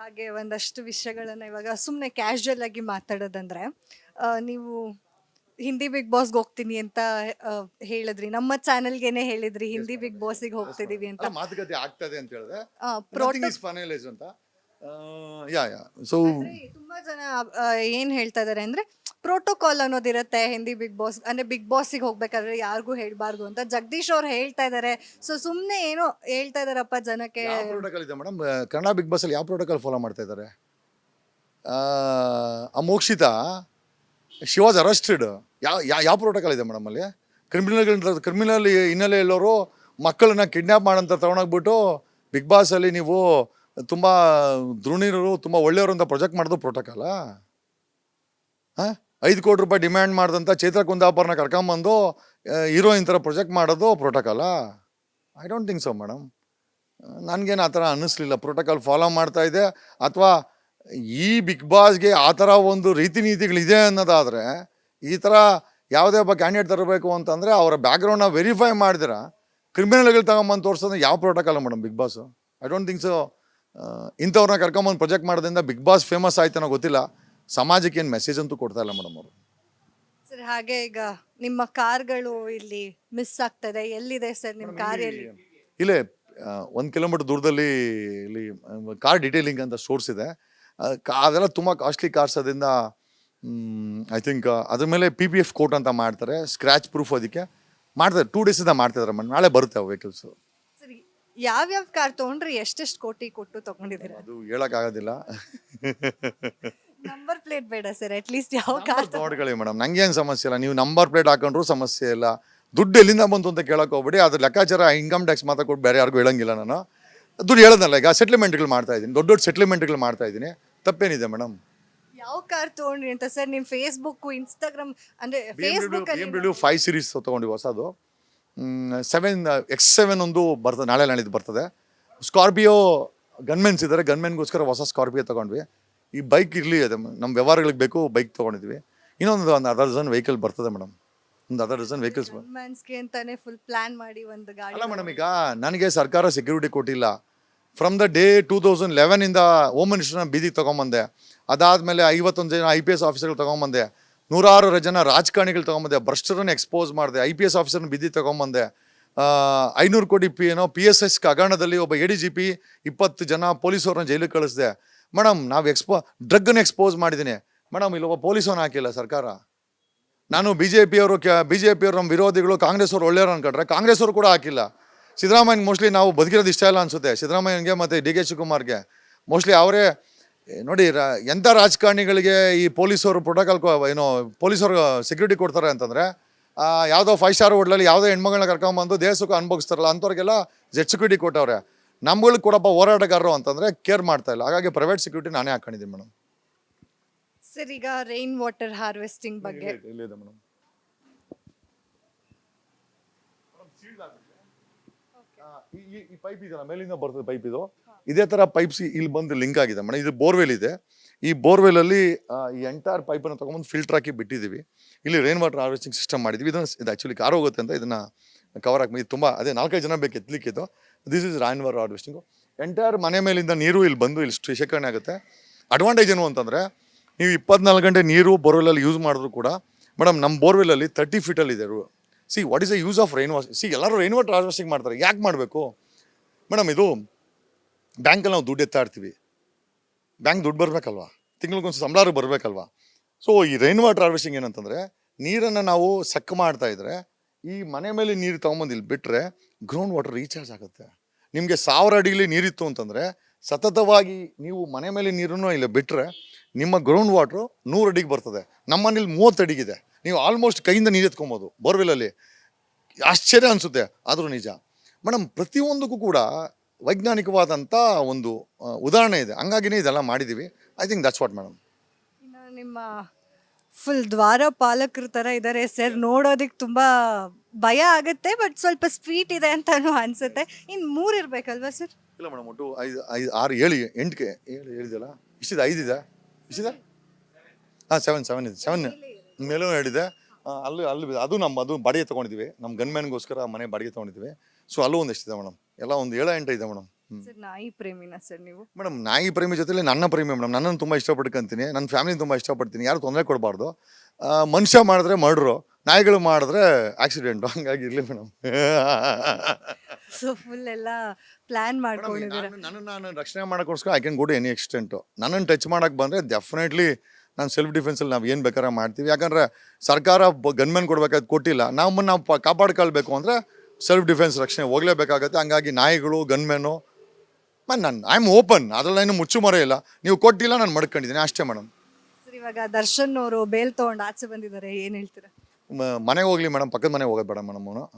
A: ಹಾಗೆ ಒಂದಷ್ಟು ವಿಷಯಗಳನ್ನು ಇವಾಗ ಸುಮ್ಮನೆ ಕ್ಯಾಶುವಲ್ ಆಗಿ ಮಾತಾಡೋದಂದ್ರೆ ನೀವು ಹಿಂದಿ ಬಿಗ್ ಬಾಸ್ಗೆ ಹೋಗ್ತೀನಿ ಅಂತ ಆ, ಹೇಳಿದ್ರಿ. ನಮ್ಮ ಚಾನೆಲ್ಗೆನೆ ಹೇಳಿದ್ರಿ ಹಿಂದಿ ಬಿಗ್ ಬಾಸ್ಗೆ ಹೋಗ್ತಿದೀವಿ ಅಂತ.
B: ಮಾತುಕತೆ ಆಗ್ತದೆ ಅಂತ ಹೇಳಿದ್ರೆ
A: ಆ, ಪ್ರೋಟೋ
B: ಇಸ್ ಫೈನಲೈಸ್ ಅಂತ. ಯಾ ಯಾ. ಸೊ
A: ಅಂದ್ರೆ ತುಂಬಾ ಜನ ಆ, ಏನ್ ಹೇಳ್ತಾ ಇದಾರೆ ಅಂದ್ರೆ ಪ್ರೋಟೋಕಾಲ್ ಅನ್ನೋದಿರುತ್ತೆ ಹಿಂದಿ ಬಿಗ್ ಬಾಸ್ ಅಂದ್ರೆ ಬಿಗ್ ಬಾಸ್ಗೆ ಹೋಗ್ಬೇಕಾದ್ರೆ ಯಾರಿಗೂ ಹೇಳ್ಬಾರ್ದು ಅಂತ. ಜಗದೀಶ್ ಅವ್ರು ಹೇಳ್ತಾ ಇದಾರೆ. ಸೊ ಸುಮ್ನೆ ಏನೋ ಹೇಳ್ತಾ ಇದಾರಪ್ಪ ಜನಕ್ಕೆ.
B: ಯಾವ ಪ್ರೋಟೋಕಾಲ್ ಇದೆ ಮೇಡಮ್ ಕನ್ನಡ ಬಿಗ್ ಬಾಸ್ ಅಲ್ಲಿ ಯಾವ ಪ್ರೋಟೋಕಾಲ್ ಫಾಲೋ ಮಾಡ್ತಾ ಇದ್ದಾರೆ ಅಮೋಕ್ಷಿತ ಶಿ ವಾಸ್ ಅರೆಸ್ಟೆಡ್ ಯಾವ ಯಾವ ಪ್ರೋಟೋಕಾಲ್ ಇದೆ ಮೇಡಮ್ ಅಲ್ಲಿ? ಕ್ರಿಮಿನಲ್ ಕ್ರಿಮಿನಲ್ ಹಿನ್ನೆಲೆ ಎಲ್ಲವರು ಮಕ್ಕಳನ್ನ ಕಿಡ್ನ್ಯಾಪ್ ಮಾಡಂತ ತಗೊಂಡೋಗ್ಬಿಟ್ಟು ಬಿಗ್ ಬಾಸಲ್ಲಿ ನೀವು ತುಂಬ ಧೃಣೀರು ತುಂಬ ಒಳ್ಳೆಯವರು ಅಂತ ಪ್ರೊಜೆಕ್ಟ್ ಮಾಡೋದು ಪ್ರೋಟೋಕಾಲ ಹಾಂ? ಐದು ಕೋಟಿ ರೂಪಾಯಿ ಡಿಮ್ಯಾಂಡ್ ಮಾಡಿದಂಥ ಚೈತ್ರ ಕುಂದಾಪುರನ ಕರ್ಕೊಂಬಂದು ಹೀರೋಯಿನ್ ಥರ ಪ್ರೊಜೆಕ್ಟ್ ಮಾಡೋದು protocol I don't think so madam ನನಗೇನು ಆ ಥರ ಅನ್ನಿಸ್ಲಿಲ್ಲ. ಪ್ರೋಟೋಕಾಲ್ ಫಾಲೋ ಮಾಡ್ತಾ ಇದೆ. ಅಥವಾ ಈ ಬಿಗ್ ಬಾಸ್ಗೆ ಆ ಥರ ಒಂದು ರೀತಿ ನೀತಿಗಳಿದೆ ಅನ್ನೋದಾದರೆ ಈ ಥರ ಯಾವುದೇ ಒಬ್ಬ ಕ್ಯಾಂಡಿಡೇಟ್ ತರಬೇಕು ಅಂತಂದರೆ ಅವರ ಬ್ಯಾಕ್ಗ್ರೌಂಡ್ನ ವೆರಿಫೈ ಮಾಡಿದ್ರೆ ಕ್ರಿಮಿನಲ್ಗಳು ತಗೊಂಬಂದು ತೋರಿಸೋದು ಯಾವ protocol madam Bigg Boss? I don't think so ಇಂಥವ್ರನ್ನ ಕರ್ಕೊಂಬಂದು ಪ್ರೊಜೆಕ್ಟ್ ಮಾಡೋದ್ರಿಂದ ಬಿಗ್ ಬಾಸ್ ಫೇಮಸ್ ಆಯ್ತಾನೋ ಗೊತ್ತಿಲ್ಲ. ಸಮಾಜಕ್ಕೆ ಏನು ಮೆಸೇಜ್ ಅಂತೂ ಕೊಡ್ತಾ ಇಲ್ಲ ಮೇಡಮ್ ಅವರು.
A: ಸರ್ ಹಾಗೆ ಈಗ ನಿಮ್ಮ ಕಾರ್ಗಳು ಇಲ್ಲಿ ಮಿಸ್ ಆಗ್ತದೆ. ಎಲ್ಲಿದೆ ಸರ್ ನಿಮ್ಮ ಕಾರ್ ಎಲ್ಲಿ
B: ಇಲ್ಲೇ. ಒಂದು ಕಿಲೋಮೀಟರ್ ದೂರದಲ್ಲಿ ಇಲ್ಲಿ ಕಾರ್ ಡಿಟೇಲಿಂಗ್ ಅಂತ ಸ್ಟೋರ್ಸ್ ಇದೆ. ಅದೆಲ್ಲ ತುಂಬ ಕಾಸ್ಟ್ಲಿ ಕಾರ್ಸ್ ಅದರಿಂದ ಐ ಥಿಂಕ್ ಅದ್ರ ಮೇಲೆ ಪಿ ಪಿ ಎಫ್ ಕೋಟ್ ಅಂತ ಮಾಡ್ತಾರೆ ಸ್ಕ್ರ್ಯಾಚ್ ಪ್ರೂಫ್ ಅದಕ್ಕೆ. ಮಾಡ್ತಾರೆ ಟೂ ಡೇಸಿಂದ ಮಾಡ್ತಿದ್ದಾರೆ ಮೇಡಮ್ ನಾಳೆ ಬರುತ್ತೆ ಆ ವೆಹಿಕಲ್ಸ್
A: ಸರಿ ಯಾವ್ಯಾವ ಕಾರ್ ತಗೊಂಡ್ರಿ ಎಷ್ಟೆಷ್ಟು ಕೋಟಿ ಕೊಟ್ಟು ತಗೊಂಡಿದ್ದೀರಾ?
B: ಅದು ಹೇಳೋಕ್ಕಾಗೋದಿಲ್ಲ
A: ನಂಬರ್ ಪ್ಲೇಟ್ ಬೇಡ ಸರ್ ಅಟ್ಲೀಸ್ಟ್ ಯಾವ ಕಾರ್
B: ನೋಡ್ಕೊಳ್ಳಿ ಮೇಡಮ್ ನಂಗೇನು ಸಮಸ್ಯೆ ಇಲ್ಲ ನೀವು ನಂಬರ್ ಪ್ಲೇಟ್ ಹಾಕೊಂಡ್ರು ಸಮಸ್ಯೆ ಇಲ್ಲ. ದುಡ್ಡು ಎಲ್ಲಿಂದ ಬಂತು ಅಂತ ಕೇಳಕ್ಕೆ ಹೋಗ್ಬೇಡಿ ಅದ್ರ ಲೆಕ್ಕಾಚಾರ ಇನ್ಕಮ್ ಟ್ಯಾಕ್ಸ್ ಮಾತ್ರ ಕೊಟ್ಟು ಬೇರೆ ಯಾರಿಗೂ ಹೇಳಂಗಿಲ್ಲ ನಾನು. ದುಡ್ಡು ಹೇಳೋದಲ್ಲ ಈಗ ಸೆಟ್ಲ್ಮೆಂಟ್ಗಳು ಮಾಡ್ತಾ ಇದ್ದೀನಿ ದೊಡ್ಡ ದೊಡ್ಡ ಸೆಟ್ಲ್ಮೆಂಟ್ಗಳು ಮಾಡ್ತಾ ಇದ್ದೀನಿ. ತಪ್ಪೇನಿದೆ ಮೇಡಮ್?
A: ಯಾವ ಕಾರ್ ತಗೊಂಡ್ರಿ ಅಂತ ಸರ್? ನಿಮ್ ಫೇಸ್ಬುಕ್ ಇನ್ಸ್ಟಾಗ್ರಾಮ್ ಅಂದ್ರೆ
B: ಬಿ
A: ಫೇಸ್ಬುಕ್ ಅಲ್ಲಿ
B: ಡಬ್ಲ್ಯೂ ಫೈವ್ ಸೀರೀಸ್ ತೊಗೊಂಡು ಹೊಸದು. ಸೆವೆನ್ ಎಕ್ಸ್ ಸೆವೆನ್ ಒಂದು ಬರ್ತದೆ ನಾಳೆ ನಾಳಿದ್ದು ಬರ್ತದೆ. ಸ್ಕಾರ್ಪಿಯೋ ಗನ್ಮೆನ್ಸ್ ಇದ್ದಾರೆ ಗನ್ಮೆನ್ಗೋಸ್ಕರ ಹೊಸ ಸ್ಕಾರ್ಪಿಯೋ ತೊಗೊಂಡ್ವಿ. ಈ ಬೈಕ್ ಇರಲಿ ಅದು ನಮ್ಮ ವ್ಯವಹಾರಗಳಿಗೆ ಬೇಕು ಬೈಕ್ ತೊಗೊಂಡಿದ್ವಿ. ಇನ್ನೊಂದು ಒಂದು ಅದರ್ ಡಜನ್ ವೆಹಿಕಲ್ ಬರ್ತದೆ ಮೇಡಮ್. ಒಂದು ಅದರ್ ಡಜನ್
A: ವೆಹಿಕಲ್ಸ್ಗೆ ಅಂತಾನೆ ಫುಲ್ ಪ್ಲಾನ್ ಮಾಡಿ ಒಂದು ಗಾಡಿ
B: ಅಲ್ಲ ಮೇಡಮ್ ಈಗ ನನಗೆ ಸರ್ಕಾರ ಸೆಕ್ಯೂರಿಟಿ ಕೊಟ್ಟಿಲ್ಲ. From the day two thousand ಲೆವೆನಿಂದ home ಮಿನಿಸ್ಟರ್ನ ಬೀದಿಗೆ ತೊಗೊಂಬಂದೆ. ಅದಾದಮೇಲೆ ಐವತ್ತೊಂದು ಜನ ಐ ಪಿ ಎಸ್ ಆಫೀಸರ್ಗಳು ತೊಗೊಂಬಂದೆ. ನೂರಾರು ಜನ ರಾಜಕಾರಣಿಗಳು ತೊಗೊಂಬಂದೆ. ಭ್ರಷ್ಟರನ್ನು ಎಕ್ಸ್ಪೋಸ್ ಮಾಡಿದೆ. ಐ ಪಿ ಎಸ್ ಆಫೀಸರ್ನ ಬಿದ್ದಿ ತೊಗೊಂಬಂದೆ. ಐನೂರು ಕೋಟಿ ಪಿ, ಏನೋ ಪಿ ಎಸ್ ಎಸ್ ಹಗರಣದಲ್ಲಿ ಒಬ್ಬ ಎ ಡಿ ಜಿ ಪಿ ಇಪ್ಪತ್ತು ಜನ ಪೊಲೀಸವ್ರನ್ನ ಜೈಲಿಗೆ ಕಳಿಸಿದೆ. ಮೇಡಮ್ ನಾವು ಎಕ್ಸ್ಪೋ ಡ್ರಗ್ಗನ್ನು ಎಕ್ಸ್ಪೋಸ್ ಮಾಡಿದ್ದೀನಿ ಮೇಡಮ್ ಇಲ್ಲೊಬ್ಬ ಪೊಲೀಸವನ್ನ ಹಾಕಿಲ್ಲ ಸರ್ಕಾರ. ನಾನು ಬಿ ಜೆ ಪಿಯವರು ಬಿ ಜೆ ಪಿಯವರು ನಮ್ಮ ವಿರೋಧಿಗಳು, ಕಾಂಗ್ರೆಸ್ ಅವರು ಒಳ್ಳೆಯವರು ಅನ್ಕೊಂಡ್ರೆ ಕಾಂಗ್ರೆಸ್ ಅವರು ಕೂಡ ಹಾಕಿಲ್ಲ. ಸಿದ್ದರಾಮಯ್ಯ ಮೋಸ್ಟ್ಲಿ ನಾವು ಬದುಕಿರೋದು ಇಷ್ಟ ಇಲ್ಲ ಅನ್ಸುತ್ತೆ ಸಿದ್ದರಾಮಯ್ಯನಿಗೆ ಮತ್ತು ಡಿ ಕೆ ಶಿವಕುಮಾರ್ಗೆ ಮೋಸ್ಟ್ಲಿ ಅವರೇ ನೋಡಿ ರಾ ಎಂಥ ರಾಜಕಾರಣಿಗಳಿಗೆ ಈ ಪೊಲೀಸವರು ಪ್ರೋಟೋಕಾಲ್ ಏನೋ ಪೊಲೀಸರು ಸೆಕ್ಯೂರಿಟಿ ಕೊಡ್ತಾರೆ ಅಂತಂದರೆ ಯಾವುದೋ ಫೈವ್ ಸ್ಟಾರ್ ಹೋಟ್ಲಲ್ಲಿ ಯಾವುದೋ ಹೆಣ್ಮಗಳನ್ನ ಕರ್ಕೊಂಬಂದು ದೇಶಕ್ಕೆ ಅನುಭವಿಸ್ತಾರಲ್ಲ ಅಂಥವ್ರಿಗೆಲ್ಲ ಜೆಡ್ ಸೆಕ್ಯೂರಿಟಿ ಕೊಟ್ಟವ್ರೆ ನಮ್ಗಳಿಗೆ ಕೊಡಪ್ಪ ಹೋರಾಟಗಾರರು ಅಂತಂದರೆ ಕೇರ್ ಮಾಡ್ತಾ ಇಲ್ಲ ಹಾಗಾಗಿ ಪ್ರೈವೇಟ್ ಸೆಕ್ಯೂರಿಟಿ ನಾನೇ ಹಾಕೊಂಡಿದ್ದೀನಿ ಮೇಡಮ್
A: ಸರ್ ಈಗ ರೈನ್ ವಾಟರ್ ಹಾರ್ವೆಸ್ಟಿಂಗ್ ಬಗ್ಗೆ
B: ಇಲ್ಲಿದೆ ಮೇಡಮ್ ಈ ಪೈಪ್ ಇದೆಯಲ್ಲ, ಮೇಲಿಂದ ಬರ್ತದೆ ಪೈಪ್ ಇದು. ಇದೇ ತರ ಪೈಪ್ಸ್ ಇಲ್ಲಿ ಬಂದು ಲಿಂಕ್ ಆಗಿದೆ. ಮೇಡಮ್ ಇದು ಬೋರ್ವೆಲ್ ಇದೆ. ಈ ಬೋರ್ವೆಲ್ ಅಲ್ಲಿ ಈ ಎಂಟೈರ್ ಪೈಪ್ ಅನ್ನು ತಗೊಂಬಂದು ಫಿಲ್ಟರ್ ಹಾಕಿ ಬಿಟ್ಟಿದ್ದೀವಿ. ಇಲ್ಲಿ ರೈನ್ ವಾಟರ್ ಹಾರ್ವೆಸ್ಟಿಂಗ್ ಸಿಸ್ಟಮ್ ಮಾಡಿದ್ವಿ ಇದನ್ನ ಇದು ಆಕ್ಚುಲಿ ಕಾರ್ ಹೋಗುತ್ತೆ ಅಂತ ಇದನ್ನ ಕವರ್ ಹಾಕಿ ಇದು ತುಂಬ ಅದೇ ನಾಲ್ಕೈದು ಜನ ಬೇಕು ಇದು. This is rain water harvesting entire ಮನೆ ಮೇಲಿಂದ ನೀರು ಇಲ್ಲಿ ಬಂದು ಇಲ್ಲಿ ಶೇಖರಣೆ ಆಗುತ್ತೆ. ಅಡ್ವಾಂಟೇಜ್ ಏನು ಅಂತಂದರೆ, ನೀವು ಇಪ್ಪತ್ನಾಲ್ಕು ಗಂಟೆ ನೀರು ಬೋರ್ವೆಲಲ್ಲಿ ಯೂಸ್ ಮಾಡಿದ್ರು ಕೂಡ ಮೇಡಮ್ ನಮ್ಮ ಬೋರ್ವೆಲಲ್ಲಿ ತರ್ಟಿ ಫೀಟಲ್ಲಿ ಇದೆ see what is the use of rain wash see ಎಲ್ಲರೂ ರೈನ್ ವಾಟರ್ ಹಾರ್ವೆಸ್ಟಿಂಗ್ ಮಾಡ್ತಾರೆ. ಯಾಕೆ ಮಾಡಬೇಕು? ಮೇಡಮ್, ಇದು ಬ್ಯಾಂಕಲ್ಲಿ ನಾವು ದುಡ್ಡು ಎತ್ತಾ ಇರ್ತೀವಿ. ಬ್ಯಾಂಕ್ ದುಡ್ಡು ಬರಬೇಕಲ್ವಾ? ತಿಂಗಳಿಗೊಂದು ಸಂಬಳ ಬರಬೇಕಲ್ವಾ? ಸೊ ಈ ರೈನ್ ವಾಟರ್ ಹಾರ್ವೆಸ್ಟಿಂಗ್ ಏನಂತಂದರೆ ನೀರನ್ನು ನಾವು ಸಕ್ ಮಾಡ್ತಾ ಇದ್ರೆ ಈ ಮನೆ ಮೇಲೆ ನೀರು ತೊಗೊಂಬಂದು ಇಲ್ಲಿ ಬಿಟ್ಟರೆ ಗ್ರೌಂಡ್ ವಾಟರ್ ರೀಚಾರ್ಜ್ ಆಗುತ್ತೆ. ನಿಮಗೆ ಸಾವಿರ ಅಡಿಲಿ ನೀರಿತ್ತು ಅಂತಂದರೆ ಸತತವಾಗಿ ನೀವು ಮನೆ ಮೇಲೆ ನೀರನ್ನು ಇಲ್ಲಿ ಬಿಟ್ಟರೆ ನಿಮ್ಮ ಗ್ರೌಂಡ್ ವಾಟ್ರು ನೂರು ಅಡಿಗೆ ಬರ್ತದೆ. ನಮ್ಮ ಮನೇಲಿ ಮೂವತ್ತು ಅಡಿಗಿದೆ. ನೀವು ಆಲ್ಮೋಸ್ಟ್ ಕೈಯಿಂದ ನೀರು ಎತ್ಕೊಬೋದು ಬೋರ್ವೆಲಲ್ಲಿ. ಆಶ್ಚರ್ಯ ಅನಿಸುತ್ತೆ ಆದರೂ ನಿಜ. ಮೇಡಮ್ ಪ್ರತಿಯೊಂದಕ್ಕೂ ಕೂಡ ವೈಜ್ಞಾನಿಕವಾದಂಥ ಒಂದು ಉದಾಹರಣೆ ಇದೆ. ಹಂಗಾಗಿನೇ ಇದೆಲ್ಲ ಮಾಡಿದ್ದೀವಿ I think that's what madam
A: ನಿಮ್ಮ ಫುಲ್ ದ್ವಾರ ಪಾಲಕರ ಥರ ಇದ್ದಾರೆ ಸರ್. ನೋಡೋದಕ್ಕೆ ತುಂಬ ಭಯ ಆಗುತ್ತೆ ಬಟ್ ಸ್ವಲ್ಪ ಸ್ವೀಟ್ ಇದೆ ಅಂತಾನು ಅನ್ಸುತ್ತೆ. ಇನ್ನು ಮೂರು ಇರಬೇಕಲ್ವಾ ಸರ್?
B: ಇಲ್ಲ ಮೇಡಮ್ ಒಟ್ಟು ಐದು ಐದು ಆರು ಏಳು ಎಂಟಕ್ಕೆ ಏಳು ಹೇಳಿದಲ್ಲ ಇಷ್ಟಿದೆ ಐದಿದೆ? ಇಷ್ಟಿದೆ? ಹಾಂ ಸೆವೆನ್ ಸೆವೆನ್ ಇದೆ. ಸೆವೆನ್ ಮೇಲೂ ಹೇಳಿದೆ ಅಲ್ಲಿ ಅಲ್ಲಿ ಅದು ನಮ್ಮ ಅದು ಬಾಡಿಗೆ ತೊಗೊಂಡಿದ್ವಿ ನಮ್ಮ ಗನ್ಮ್ಯಾನ್ಗೋಸ್ಕರ ಮನೆ ಬಾಡಿಗೆ ತೊಗೊಂಡಿದ್ವಿ ಸೊ ಅಲ್ಲೂ ಒಂದಿಷ್ಟಿದೆ ಮೇಡಮ್. ಎಲ್ಲ ಒಂದು ಏಳು ಎಂಟು ಇದೆ ಮೇಡಮ್.
A: ಸರ್ ನಾಯಿ ಪ್ರೇಮಿನ ಸರ್ ನೀವು?
B: ಮೇಡಮ್ ನಾಯಿ ಪ್ರೇಮಿ ಜೊತೆಲಿ ನನ್ನ ಪ್ರೇಮಿ ಮೇಡಮ್. ನನ್ನನ್ನು ತುಂಬ ಇಷ್ಟಪಡ್ಕೊಂತೀನಿ ನನ್ನ ಫ್ಯಾಮಿಲಿ ತುಂಬ ಇಷ್ಟಪಡ್ತೀನಿ. ಯಾರು ತೊಂದರೆ ಕೊಡಬಾರ್ದು. ಮನುಷ್ಯ ಮಾಡಿದ್ರೆ ಮರ್ಡ್ರು. ನಾಯಿಗಳು ಮಾಡಿದ್ರೆ ಆಕ್ಸಿಡೆಂಟು. ಹಂಗಾಗಿ ಇರಲಿ ಮೇಡಮ್.
A: ಸೊ ಫುಲ್ ಎಲ್ಲ ಪ್ಲಾನ್ ಮಾಡ್ಕೊಂಡಿದ್ದೀರಾ?
B: ನನ್ನನ್ನು ನಾನು ರಕ್ಷಣೆ ಮಾಡೋಕ್ಕೋಸ್ಕರ I can go to any extent ನನ್ನನ್ನು ಟಚ್ ಮಾಡೋಕ್ಕೆ ಬಂದರೆ ಡೆಫಿನೆಟ್ಲಿ ನಾನು ಸೆಲ್ಫ್ ಡಿಫೆನ್ಸಲ್ಲಿ ನಾವು ಏನು ಬೇಕಾದ್ರೆ ಮಾಡ್ತೀವಿ. ಯಾಕಂದರೆ ಸರ್ಕಾರ ಗನ್ಮೆನ್ ಕೊಡಬೇಕಾದ ಕೊಟ್ಟಿಲ್ಲ. ನಮ್ಮನ್ನು ನಾವು ಪ- ಕಾಪಾಡ್ಕೊಳ್ಬೇಕು ಅಂದರೆ ಸೆಲ್ಫ್ ಡಿಫೆನ್ಸ್ ರಕ್ಷಣೆ ಹೋಗಲೇಬೇಕಾಗತ್ತೆ. ಹಂಗಾಗಿ ನಾಯಿಗಳು ಗನ್ಮೆನು ಮ್ಯಾಮ್ ನಾನು ಐ ಆಮ್ ಓಪನ್ ಅದರಲ್ಲೇನು ಮುಚ್ಚು ಮರ ಇಲ್ಲ. ನೀವು ಕೊಟ್ಟಿಲ್ಲ ನಾನು ಮಡ್ಕೊಂಡಿದ್ದೀನಿ. ಅಷ್ಟೇ ಮೇಡಮ್
A: ಸರ್ ಇವಾಗ ದರ್ಶನ್ ಅವರು ಬೇಲ್ ತೊಗೊಂಡು ಆಚೆ ಬಂದಿದ್ದಾರೆ. ಏನು ಹೇಳ್ತೀರಾ?
B: ಮನೆಗೆ ಹೋಗಲಿ ಮೇಡಮ್ ಪಕ್ಕದ ಮನೆಗೆ ಹೋಗೋದು ಬೇಡ ಮೇಡಮ್ ಅವನು.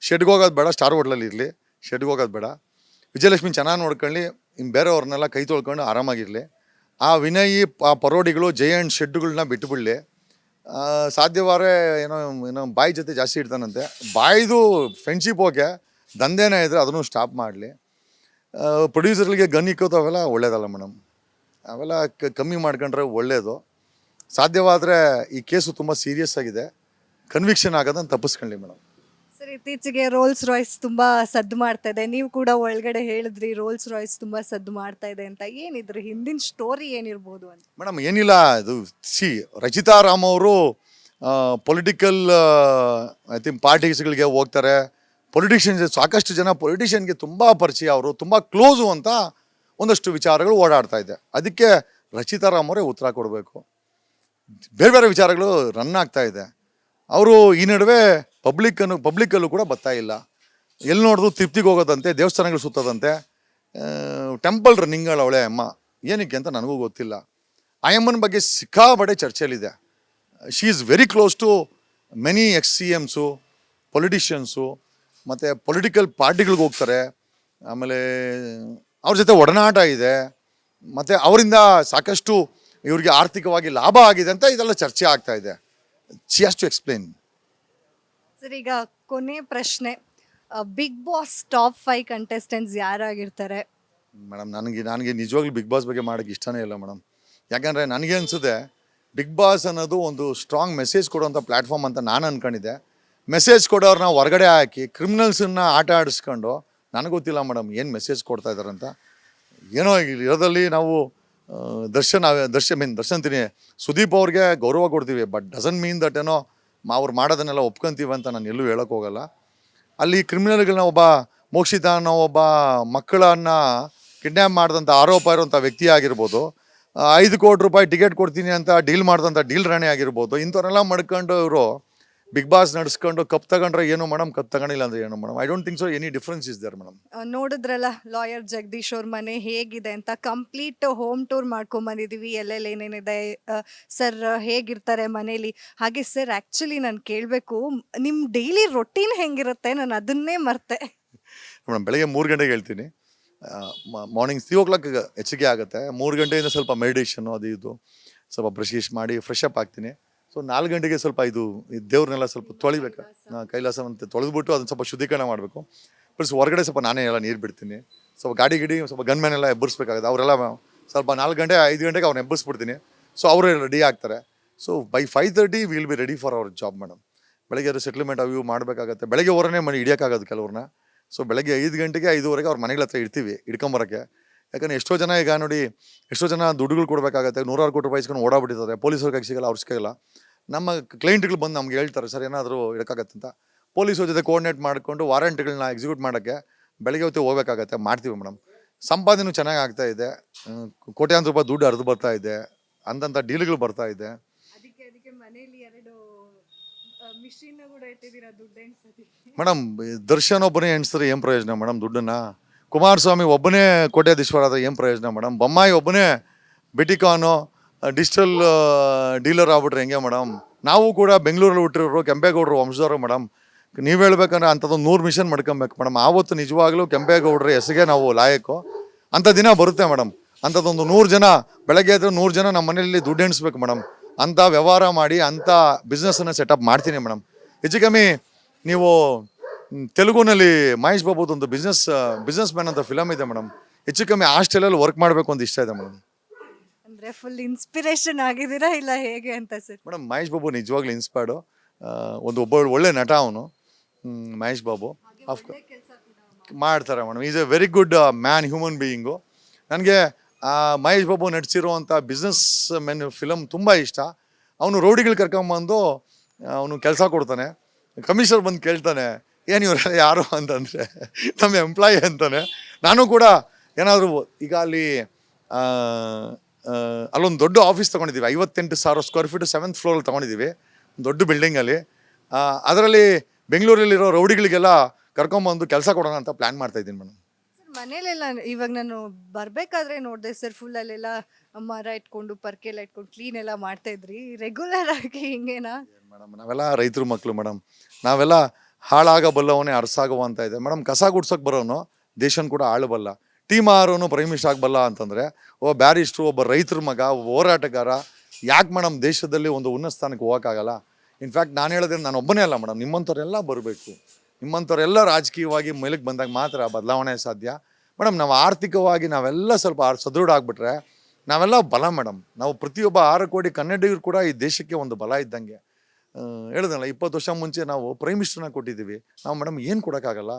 B: ಶೆಡ್ಗೆ ಹೋಗೋದು ಬೇಡ. ಸ್ಟಾರ್ ಹೋಟ್ಲಲ್ಲಿ ಇರಲಿ. ಶೆಡ್ಗೆ ಹೋಗೋದು ಬೇಡ. ವಿಜಯಲಕ್ಷ್ಮಿ ಚೆನ್ನಾಗಿ ನೋಡ್ಕೊಳ್ಳಿ. ಇನ್ನು ಬೇರೆಯವ್ರನ್ನೆಲ್ಲ ಕೈ ತೊಳ್ಕೊಂಡು ಆರಾಮಾಗಿರಲಿ ಆ ವಿನಯಿ, ಆ ಪರೋಡಿಗಳು ಜೈ ಆ್ಯಂಡ್ ಶೆಡ್ಗಳನ್ನ ಬಿಟ್ಟುಬಿಡಲಿ ಸಾಧ್ಯವಾದ್ರೆ ಏನೋ ಏನೋ ಬಾಯಿ ಜೊತೆ ಜಾಸ್ತಿ ಇಡ್ತಾನಂತೆ. ಬಾಯಿದು ಫ್ರೆಂಡ್ಶಿಪ್ ಓಕೆ ದಂಧೆನೇ ಇದ್ರೆ ಅದನ್ನು ಸ್ಟಾಪ್ ಮಾಡಲಿ. ಪ್ರೊಡ್ಯೂಸರ್ಗೆ ಗನ್ ಇಕ್ಕೋದು ಅವೆಲ್ಲ ಒಳ್ಳೇದಲ್ಲ ಮೇಡಮ್. ಅವೆಲ್ಲ ಕಮ್ಮಿ ಮಾಡ್ಕೊಂಡ್ರೆ ಒಳ್ಳೆಯದು ಸಾಧ್ಯವಾದರೆ ಈ ಕೇಸು ತುಂಬ ಸೀರಿಯಸ್ ಆಗಿದೆ. ಕನ್ವಿಕ್ಷನ್ ಆಗೋದನ್ನು ತಪ್ಪಿಸ್ಕೊಳ್ಳಿ ಮೇಡಮ್.
A: ಸರ್, ಇತ್ತೀಚೆಗೆ ರೋಲ್ಸ್ ರಾಯ್ಸ್ ತುಂಬಾ ಸದ್ದು ಮಾಡ್ತಾ ಇದೆ. ನೀವು ಕೂಡ ಒಳಗಡೆ ಹೇಳಿದ್ರಿ ರೋಲ್ಸ್ ರಾಯ್ಸ್ ತುಂಬಾ ಸದ್ದು ಮಾಡ್ತಾ ಇದೆ ಅಂತ. ಏನಿದ್ರು ಹಿಂದಿನ ಸ್ಟೋರಿ ಏನಿರ್ಬೋದು ಅಂತ?
B: ಮೇಡಮ್ ಏನಿಲ್ಲ, ಅದು ಸಿ, ರಚಿತಾ ರಾಮ್ ಅವರು ಪೊಲಿಟಿಕಲ್ ಐ ಥಿಂಕ್ ಪಾರ್ಟೀಸ್ಗಳಿಗೆ ಹೋಗ್ತಾರೆ. ಪೊಲಿಟಿಷಿಯನ್ಸ್ ಸಾಕಷ್ಟು ಜನ ಪೊಲಿಟಿಷಿಯನ್ಗೆ ತುಂಬ ಪರಿಚಯ, ಅವರು ತುಂಬ ಕ್ಲೋಸು ಅಂತ ಒಂದಷ್ಟು ವಿಚಾರಗಳು ಓಡಾಡ್ತಾ ಇದೆ. ಅದಕ್ಕೆ ರಚಿತಾ ರಾಮ್ ಅವರೇ ಉತ್ತರ ಕೊಡಬೇಕು. ಬೇರೆ ಬೇರೆ ವಿಚಾರಗಳು ರನ್ ಆಗ್ತಾ ಇದೆ. ಅವರು ಈ ನಡುವೆ ಪಬ್ಲಿಕ್ಕನ್ನು ಪಬ್ಲಿಕ್ಕಲ್ಲೂ ಕೂಡ ಬರ್ತಾ ಇಲ್ಲ. ಎಲ್ಲಿ ನೋಡಿದ್ರು ತೃಪ್ತಿಗೆ ಹೋಗೋದಂತೆ, ದೇವಸ್ಥಾನಗಳು ಸುತ್ತದಂತೆ ಟೆಂಪಲ್ ರನ್ನಿಂಗ್ಗಳು ಅವಳೆ ಅಮ್ಮ. ಏನಕ್ಕೆ ಅಂತ ನನಗೂ ಗೊತ್ತಿಲ್ಲ. ಆಯಮ್ಮನ ಬಗ್ಗೆ ಸಿಕ್ಕಾಬಡೆ ಚರ್ಚೆಯಲ್ಲಿದೆ. She is very close to many ex C Ms politicians ಮತ್ತು ಪೊಲಿಟಿಕಲ್ ಪಾರ್ಟಿಗಳಿಗೆ ಹೋಗ್ತಾರೆ. ಆಮೇಲೆ ಅವ್ರ ಜೊತೆ ಒಡನಾಟ ಇದೆ. ಮತ್ತು ಅವರಿಂದ ಸಾಕಷ್ಟು ಇವ್ರಿಗೆ ಆರ್ಥಿಕವಾಗಿ ಲಾಭ ಆಗಿದೆ ಅಂತ ಇದೆಲ್ಲ ಚರ್ಚೆ ಆಗ್ತಾ ಇದೆ. ಹ್ಯಾಸ್ ಟು ಎಕ್ಸ್ಪ್ಲೇನ್
A: ಸರ್, ಈಗ ಕೊನೆ ಪ್ರಶ್ನೆ Bigg Boss top five contestants ಯಾರಾಗಿರ್ತಾರೆ?
B: Madam, ನನಗೆ ನನಗೆ ನಿಜವಾಗ್ಲೂ ಬಿಗ್ ಬಾಸ್ ಬಗ್ಗೆ ಮಾಡೋಕ್ಕೆ ಇಷ್ಟನೇ ಇಲ್ಲ ಮೇಡಮ್. ಯಾಕಂದರೆ ನನಗೆ ಅನಿಸುತ್ತೆ ಬಿಗ್ ಬಾಸ್ ಅನ್ನೋದು ಒಂದು ಸ್ಟ್ರಾಂಗ್ ಮೆಸೇಜ್ ಕೊಡುವಂಥ ಪ್ಲ್ಯಾಟ್ಫಾರ್ಮ್ ಅಂತ ನಾನು ಅಂದ್ಕೊಂಡಿದ್ದೆ ಮೆಸೇಜ್ ಕೊಡೋರನ್ನ ಹೊರಗಡೆ ಹಾಕಿ ಕ್ರಿಮಿನಲ್ಸನ್ನು ಆಟ ಆಡಿಸ್ಕೊಂಡು ಗೊತ್ತಿಲ್ಲ ಮೇಡಮ್ ಏನು ಮೆಸೇಜ್ ಕೊಡ್ತಾ ಇದ್ದಾರೆ ಅಂತ. ಏನೋ ಇರೋದಲ್ಲಿ ನಾವು ದರ್ಶನ ದರ್ಶನ್ ಮೀನ್ ದರ್ಶನ್ ತಿನ್ನಿ ಸುದೀಪ್ ಅವ್ರಿಗೆ ಗೌರವ ಕೊಡ್ತೀವಿ ಬಟ್ ಡಸನ್ ಮೀನ್ ದಟ್ ಏನೋ ಮಾ- ಅವ್ರು ಮಾಡೋದನ್ನೆಲ್ಲ ಒಪ್ಕೊಂತೀವಿ ಅಂತ ನಾನು ಎಲ್ಲೂ ಹೇಳೋಕೆ ಹೋಗಲ್ಲ. ಅಲ್ಲಿ ಕ್ರಿಮಿನಲ್ಗಳನ್ನ ಒಬ್ಬ ಮೋಕ್ಷಿತ ಅನ್ನೋ ಒಬ್ಬ ಮಕ್ಕಳನ್ನು ಕಿಡ್ನ್ಯಾಪ್ ಮಾಡಿದಂಥ ಆರೋಪ ಇರುವಂಥ ವ್ಯಕ್ತಿ ಆಗಿರ್ಬೋದು, ಐದು ಕೋಟಿ ರೂಪಾಯಿ ಟಿಕೆಟ್ ಕೊಡ್ತೀನಿ ಅಂತ ಡೀಲ್ ಮಾಡಿದಂಥ ಡೀಲ್ ರಾಣಿ ಆಗಿರ್ಬೋದು ಇಂಥವ್ರೆಲ್ಲ ಮಾಡ್ಕೊಂಡು ಇವರು ಬಿಗ್ ಬಾಸ್ ನಡೆಸ್ಕೊಂಡು ಕಪ್ ತಗೊಂಡ್ರೆ ಏನು ಮೇಡಮ್? ಕಪ್ ತಗೊಂಡಿಲ್ಲ ಅಂದ್ರೆ ಏನು madam? I don't think so any difference is there madam.
A: ಆ, ನೋಡಿದ್ರಲ್ಲ ಲಾಯರ್ ಜಗದೀಶ್ ಅವ್ರ ಮನೆ ಹೇಗಿದೆ ಅಂತ ಕಂಪ್ಲೀಟ್ ಹೋಮ್ ಟೂರ್ ಮಾಡ್ಕೊಂಡ್ ಬಂದಿದೀವಿ. ಎಲ್ಲೆಲ್ಲಿ ಏನೇನಿದೆ ಸರ್ ಹೇಗಿರ್ತಾರೆ ಮನೇಲಿ? ಹಾಗೆ ಸರ್ ಆಕ್ಚುಲಿ ನಾನು ಕೇಳಬೇಕು ನಿಮ್ಮ ಡೈಲಿ ರೊಟೀನ್ ಹೆಂಗಿರುತ್ತೆ? ನಾನು ಅದನ್ನೇ ಮರ್ತೆ.
B: ಮೇಡಮ್ ಬೆಳಗ್ಗೆ ಮೂರು ಗಂಟೆಗೆ ಹೇಳ್ತೀನಿ. ಮಾರ್ನಿಂಗ್ ತ್ರೀ ಓ ಕ್ಲಾಕ್ ಹೆಚ್ಚಿಗೆ ಆಗುತ್ತೆ. ಮೂರು ಗಂಟೆಯಿಂದ ಸ್ವಲ್ಪ ಮೆಡಿಟೇಷನು ಅದು ಇದು ಸ್ವಲ್ಪ ಬ್ರಷ್ ಗಿಶ್ ಮಾಡಿ ಫ್ರೆಶ್ ಅಪ್ ಆಗ್ತೀನಿ. ಸೊ ನಾಲ್ಕು ಗಂಟೆಗೆ ಸ್ವಲ್ಪ ಇದು ಈ ದೇವ್ರನ್ನೆಲ್ಲ ಸ್ವಲ್ಪ ತೊಳಿಬೇಕು. ಕೈಲಾಸವಂತೆ ತೊಳೆದ್ಬಿಟ್ಟು ಅದನ್ನ ಸ್ವಲ್ಪ ಶುದ್ಧೀಕರಣ ಮಾಡಬೇಕು. ಪ್ಲಸ್ ಹೊರಗಡೆ ಸ್ವಲ್ಪ ನಾನೇ ಎಲ್ಲ ನೀರು ಬಿಡ್ತೀನಿ. ಸ್ವಲ್ಪ ಗಾಡಿ ಗಿಡಿ ಸ್ವಲ್ಪ ಗನ್ ಮ್ಯಾನ್ ಎಲ್ಲ ಎಬ್ಬರಿಸ್ಬೇಕಾಗುತ್ತೆ ಅವರೆಲ್ಲ ಸ್ವಲ್ಪ ನಾಲ್ಕು ಗಂಟೆ ಐದು ಗಂಟೆಗೆ ಅವ್ರನ್ನ ಎಬ್ಬರಿಸ್ಬಿಡ್ತೀನಿ ಸೊ ಅವರು ರೆಡಿ ಆಗ್ತಾರೆ. So by five thirty will be ready for our job madam ಬೆಳಗ್ಗೆ ಅದು ಸೆಟ್ಲ್ಮೆಂಟ್ ಅವು ಮಾಡಬೇಕಾಗತ್ತೆ. ಬೆಳಗ್ಗೆ ಹೊರನೇ ಮನೆ ಹಿಡಿಯೋಕ್ಕಾಗೋದು ಕೆಲವ್ರನ್ನ. ಸೊ ಬೆಳಗ್ಗೆ ಐದು ಗಂಟೆಗೆ ಐದುವರೆಗೆ ಅವ್ರ ಮನೆಗಳ ಹತ್ರ ಇಡ್ತೀವಿ ಇಡ್ಕೊಂಬರಕ್ಕೆ ಯಾಕಂದ್ರೆ ಎಷ್ಟೋ ಜನ ಈಗ ನೋಡಿ ಎಷ್ಟೋ ಜನ ದುಡ್ಡುಗಳು ಕೊಡಬೇಕಾಗತ್ತೆ ನೂರಾರು ಕೋಟಿ ರೂಪಾಯಿ ಇಸ್ಕೊಂಡು ಓಡಾಬಿಟ್ಟಿದ್ದಾರೆ ಪೊಲೀಸರು ಕೈ ಸಿಗಲ್ಲ ಅವ್ರ ಸಿಗಲ್ಲ. ನಮ್ಮ ಕ್ಲೈಂಟ್ಗಳು ಬಂದು ನಮ್ಗೆ ಹೇಳ್ತಾರೆ ಸರ್ ಏನಾದರೂ ಇಡಕ್ಕಾಗತ್ತೆ ಅಂತ. ಪೊಲೀಸರ ಜೊತೆ ಕೋಆರ್ಡಿನೇಟ್ ಮಾಡಿಕೊಂಡು ವಾರಂಟ್ಗಳನ್ನ ಎಕ್ಸಿಕ್ಯೂಟ್ ಮಾಡೋಕ್ಕೆ ಬೆಳಗ್ಗೆ ಹೊತ್ತು ಹೋಗಬೇಕಾಗತ್ತೆ ಮಾಡ್ತೀವಿ ಮೇಡಮ್. ಸಂಪಾದನೆ ಚೆನ್ನಾಗಿ ಆಗ್ತಾ ಇದೆ ಕೋಟ್ಯಾಂತರ ರೂಪಾಯಿ ದುಡ್ಡು ಹರಿದು ಬರ್ತಾ ಇದೆ ಅಂತಂಥ ಡೀಲ್ಗಳು ಬರ್ತಾ ಇದೆ. ಮೇಡಮ್ ದರ್ಶನ್ ಒಬ್ಬನೇ ಎಣಿಸಿದ್ರೆ ಏನು ಪ್ರಯೋಜನ ಮೇಡಮ್ ದುಡ್ಡನ್ನ? ಕುಮಾರಸ್ವಾಮಿ ಒಬ್ಬನೇ ಕೋಟ್ಯಾಧೀಶ್ವರ ಆದರೆ ಏನು ಪ್ರಯೋಜನ ಮೇಡಮ್? ಬೊಮ್ಮಾಯಿ ಒಬ್ಬನೇ ಬಿಟಿಕಾನು ಡಿಜಿಟಲ್ ಡೀಲರ್ ಆಗ್ಬಿಟ್ರೆ ಹೆಂಗೆ ಮೇಡಮ್? ನಾವು ಕೂಡ ಬೆಂಗಳೂರಲ್ಲಿ ಹುಟ್ಟಿರೋರು ಕೆಂಪೇಗೌಡರು ವಂಶದವರು ಮೇಡಮ್. ನೀವು ಹೇಳ್ಬೇಕಂದ್ರೆ ಅಂಥದ್ದು ನೂರು ಮಿಷನ್ ಮಾಡ್ಕೊಬೇಕು ಮೇಡಮ್. ಆವತ್ತು ನಿಜವಾಗ್ಲೂ ಕೆಂಪೇಗೌಡ್ರ ಹೆಸರಿಗೆ ನಾವು ಲಾಯಕು. ಅಂಥ ದಿನ ಬರುತ್ತೆ ಮೇಡಮ್. ಅಂಥದ್ದೊಂದು ನೂರು ಜನ, ಬೆಳಗ್ಗೆ ಆದರೆ ನೂರು ಜನ ನಮ್ಮ ಮನೆಯಲ್ಲಿ ದುಡ್ಡು ಎಣಿಸ್ಬೇಕು ಮೇಡಮ್. ಅಂಥ ವ್ಯವಹಾರ ಮಾಡಿ ಅಂಥ ಬಿಸ್ನೆಸ್ಸನ್ನು ಸೆಟಪ್ ಮಾಡ್ತೀನಿ ಮೇಡಮ್. ಹೆಚ್ಚು ಕಮ್ಮಿ ನೀವು ತೆಲುಗುನಲ್ಲಿ ಮಹೇಶ್ ಬಾಬುದು ಒಂದು ಬಿಸ್ನೆಸ್ ಬಿಸ್ನೆಸ್ ಮ್ಯಾನ್ ಅಂತ ಫಿಲಮ್ ಇದೆ ಮೇಡಮ್. ಹೆಚ್ಚು ಕಮ್ಮಿ ಹಾಸ್ಟೆಲಲ್ಲಿ ವರ್ಕ್ ಮಾಡಬೇಕು ಅಂತ ಇಷ್ಟ ಇದೆ ಮೇಡಮ್.
A: ಅಂದ್ರೆ ಫುಲ್ ಇನ್ಸ್ಪಿರೇಷನ್ ಆಗಿದ್ದೀರಾ ಇಲ್ಲ ಹೇಗೆ ಅಂತ ಸರ್?
B: ಮೇಡಮ್ ಮಹೇಶ್ ಬಾಬು ನಿಜವಾಗ್ಲೂ ಇನ್ಸ್ಪೈರ್ಡು ಒಂದು ಒಬ್ಬ ಒಳ್ಳೆ ನಟ ಅವನು. ಮಹೇಶ್ ಬಾಬು. ಆಫ್ ಮಾಡ್ತಾರೆ madam. Is a very good man human being ನನಗೆ ಮಹೇಶ್ ಬಾಬು ನಟಿಸಿರುವಂಥ ಬಿಸ್ನೆಸ್ ಮೆನ್ ಫಿಲಮ್ ತುಂಬ ಇಷ್ಟ. ಅವನು ರೋಡಿಗಳು ಕರ್ಕೊಂಬಂದು ಅವನು ಕೆಲಸ ಕೊಡ್ತಾನೆ. ಕಮಿಷನರ್ ಬಂದು ಕೇಳ್ತಾನೆ. ಏನು ಇವ್ರ ಯಾರು ಅಂತಂದರೆ ನಮ್ಮ ಎಂಪ್ಲಾಯಿ ಅಂತಾನೆ. ನಾನು ಕೂಡ ಏನಾದರೂ ಈಗ ಅಲ್ಲಿ ಅಲ್ಲೊಂದು ದೊಡ್ಡ ಆಫೀಸ್ ತೊಗೊಂಡಿದ್ದೀವಿ. ಐವತ್ತೆಂಟು ಸಾವಿರ ಸ್ಕ್ವೇರ್ ಫೀಟ್ ಸೆವೆಂತ್ ಫ್ಲೋರಲ್ಲಿ ತೊಗೊಂಡಿದ್ದೀವಿ. ದೊಡ್ಡ ಬಿಲ್ಡಿಂಗಲ್ಲಿ ಅದರಲ್ಲಿ ಬೆಂಗಳೂರಲ್ಲಿರೋ ರೌಡಿಗಳಿಗೆಲ್ಲ ಕರ್ಕೊಂಬಂದು ಕೆಲಸ ಕೊಡೋಣ ಅಂತ ಪ್ಲ್ಯಾನ್ ಮಾಡ್ತಾ ಇದ್ದೀನಿ ಮೇಡಮ್.
A: ಮನೇಲೆಲ್ಲ ಇವಾಗ ನಾನು ಬರಬೇಕಾದ್ರೆ ನೋಡಿದೆ ಸರ್ ಫುಲ್ ಅಲ್ಲೆಲ್ಲ ಮರ ಇಟ್ಕೊಂಡು ಪರ್ಕೆಲ್ಲ ಇಟ್ಕೊಂಡು ಕ್ಲೀನ್ ಎಲ್ಲ ಮಾಡ್ತಾ ಇದ್ರಿ. ರೆಗ್ಯುಲರ್ ಆಗಿ ಹಿಂಗೇನಾ?
B: ಮೇಡಮ್ ನಾವೆಲ್ಲ ರೈತರು ಮಕ್ಕಳು ಮೇಡಮ್. ನಾವೆಲ್ಲ ಹಾಳಾಗಬಲ್ಲವನೇ ಅರಸಾಗುವ ಅಂತ ಇದೆ. ಮೇಡಮ್, ಕಸ ಗುಡ್ಸೋಕೆ ಬರೋನು ದೇಶನ ಕೂಡ ಆಳಬಲ್ಲ. ಟೀಮ್ ಆರೋನು ಪ್ರೈಮ್ ಆಗಬಲ್ಲ ಅಂತಂದರೆ ಒಬ್ಬ ಬ್ಯಾರಿಸ್ಟ್ರು, ಒಬ್ಬ ರೈತರ ಮಗ, ಒಬ್ಬ ಹೋರಾಟಗಾರ, ಯಾಕೆ ಮೇಡಮ್ ದೇಶದಲ್ಲಿ ಒಂದು ಉನ್ನತ ಸ್ಥಾನಕ್ಕೆ ಹೋಗೋಕ್ಕಾಗಲ್ಲ? ಇನ್ಫ್ಯಾಕ್ಟ್ ನಾನು ಹೇಳಿದ್ರೆ ನಾನು ಒಬ್ಬನೇ ಅಲ್ಲ ಮೇಡಮ್, ನಿಮ್ಮಂಥವ್ರೆಲ್ಲ ಬರಬೇಕು. ನಿಮ್ಮಂಥವ್ರೆಲ್ಲ ರಾಜಕೀಯವಾಗಿ ಮೇಲಕ್ಕೆ ಬಂದಾಗ ಮಾತ್ರ ಬದಲಾವಣೆ ಸಾಧ್ಯ. ಮೇಡಮ್, ನಾವು ಆರ್ಥಿಕವಾಗಿ ನಾವೆಲ್ಲ ಸ್ವಲ್ಪ ಸದೃಢ ಆಗಿಬಿಟ್ರೆ ನಾವೆಲ್ಲ ಬಲ ಮೇಡಮ್. ನಾವು ಪ್ರತಿಯೊಬ್ಬ ಆರು ಕೋಟಿ ಕನ್ನಡಿಗರು ಕೂಡ ಈ ದೇಶಕ್ಕೆ ಒಂದು ಬಲ ಇದ್ದಂಗೆ. ಆ, ಹೇಳ್ದಲ್ಲ ಇಪ್ಪತ್ತು ವರ್ಷ ಮುಂಚೆ ನಾವು ಪ್ರೈಮ್ ಮಿನಿಸ್ಟರ್ನ ಕೊಟ್ಟಿದ್ದೀವಿ. ನಾವು ಮೇಡಮ್ ಏನು ಕೊಡೋಕ್ಕಾಗಲ್ಲ?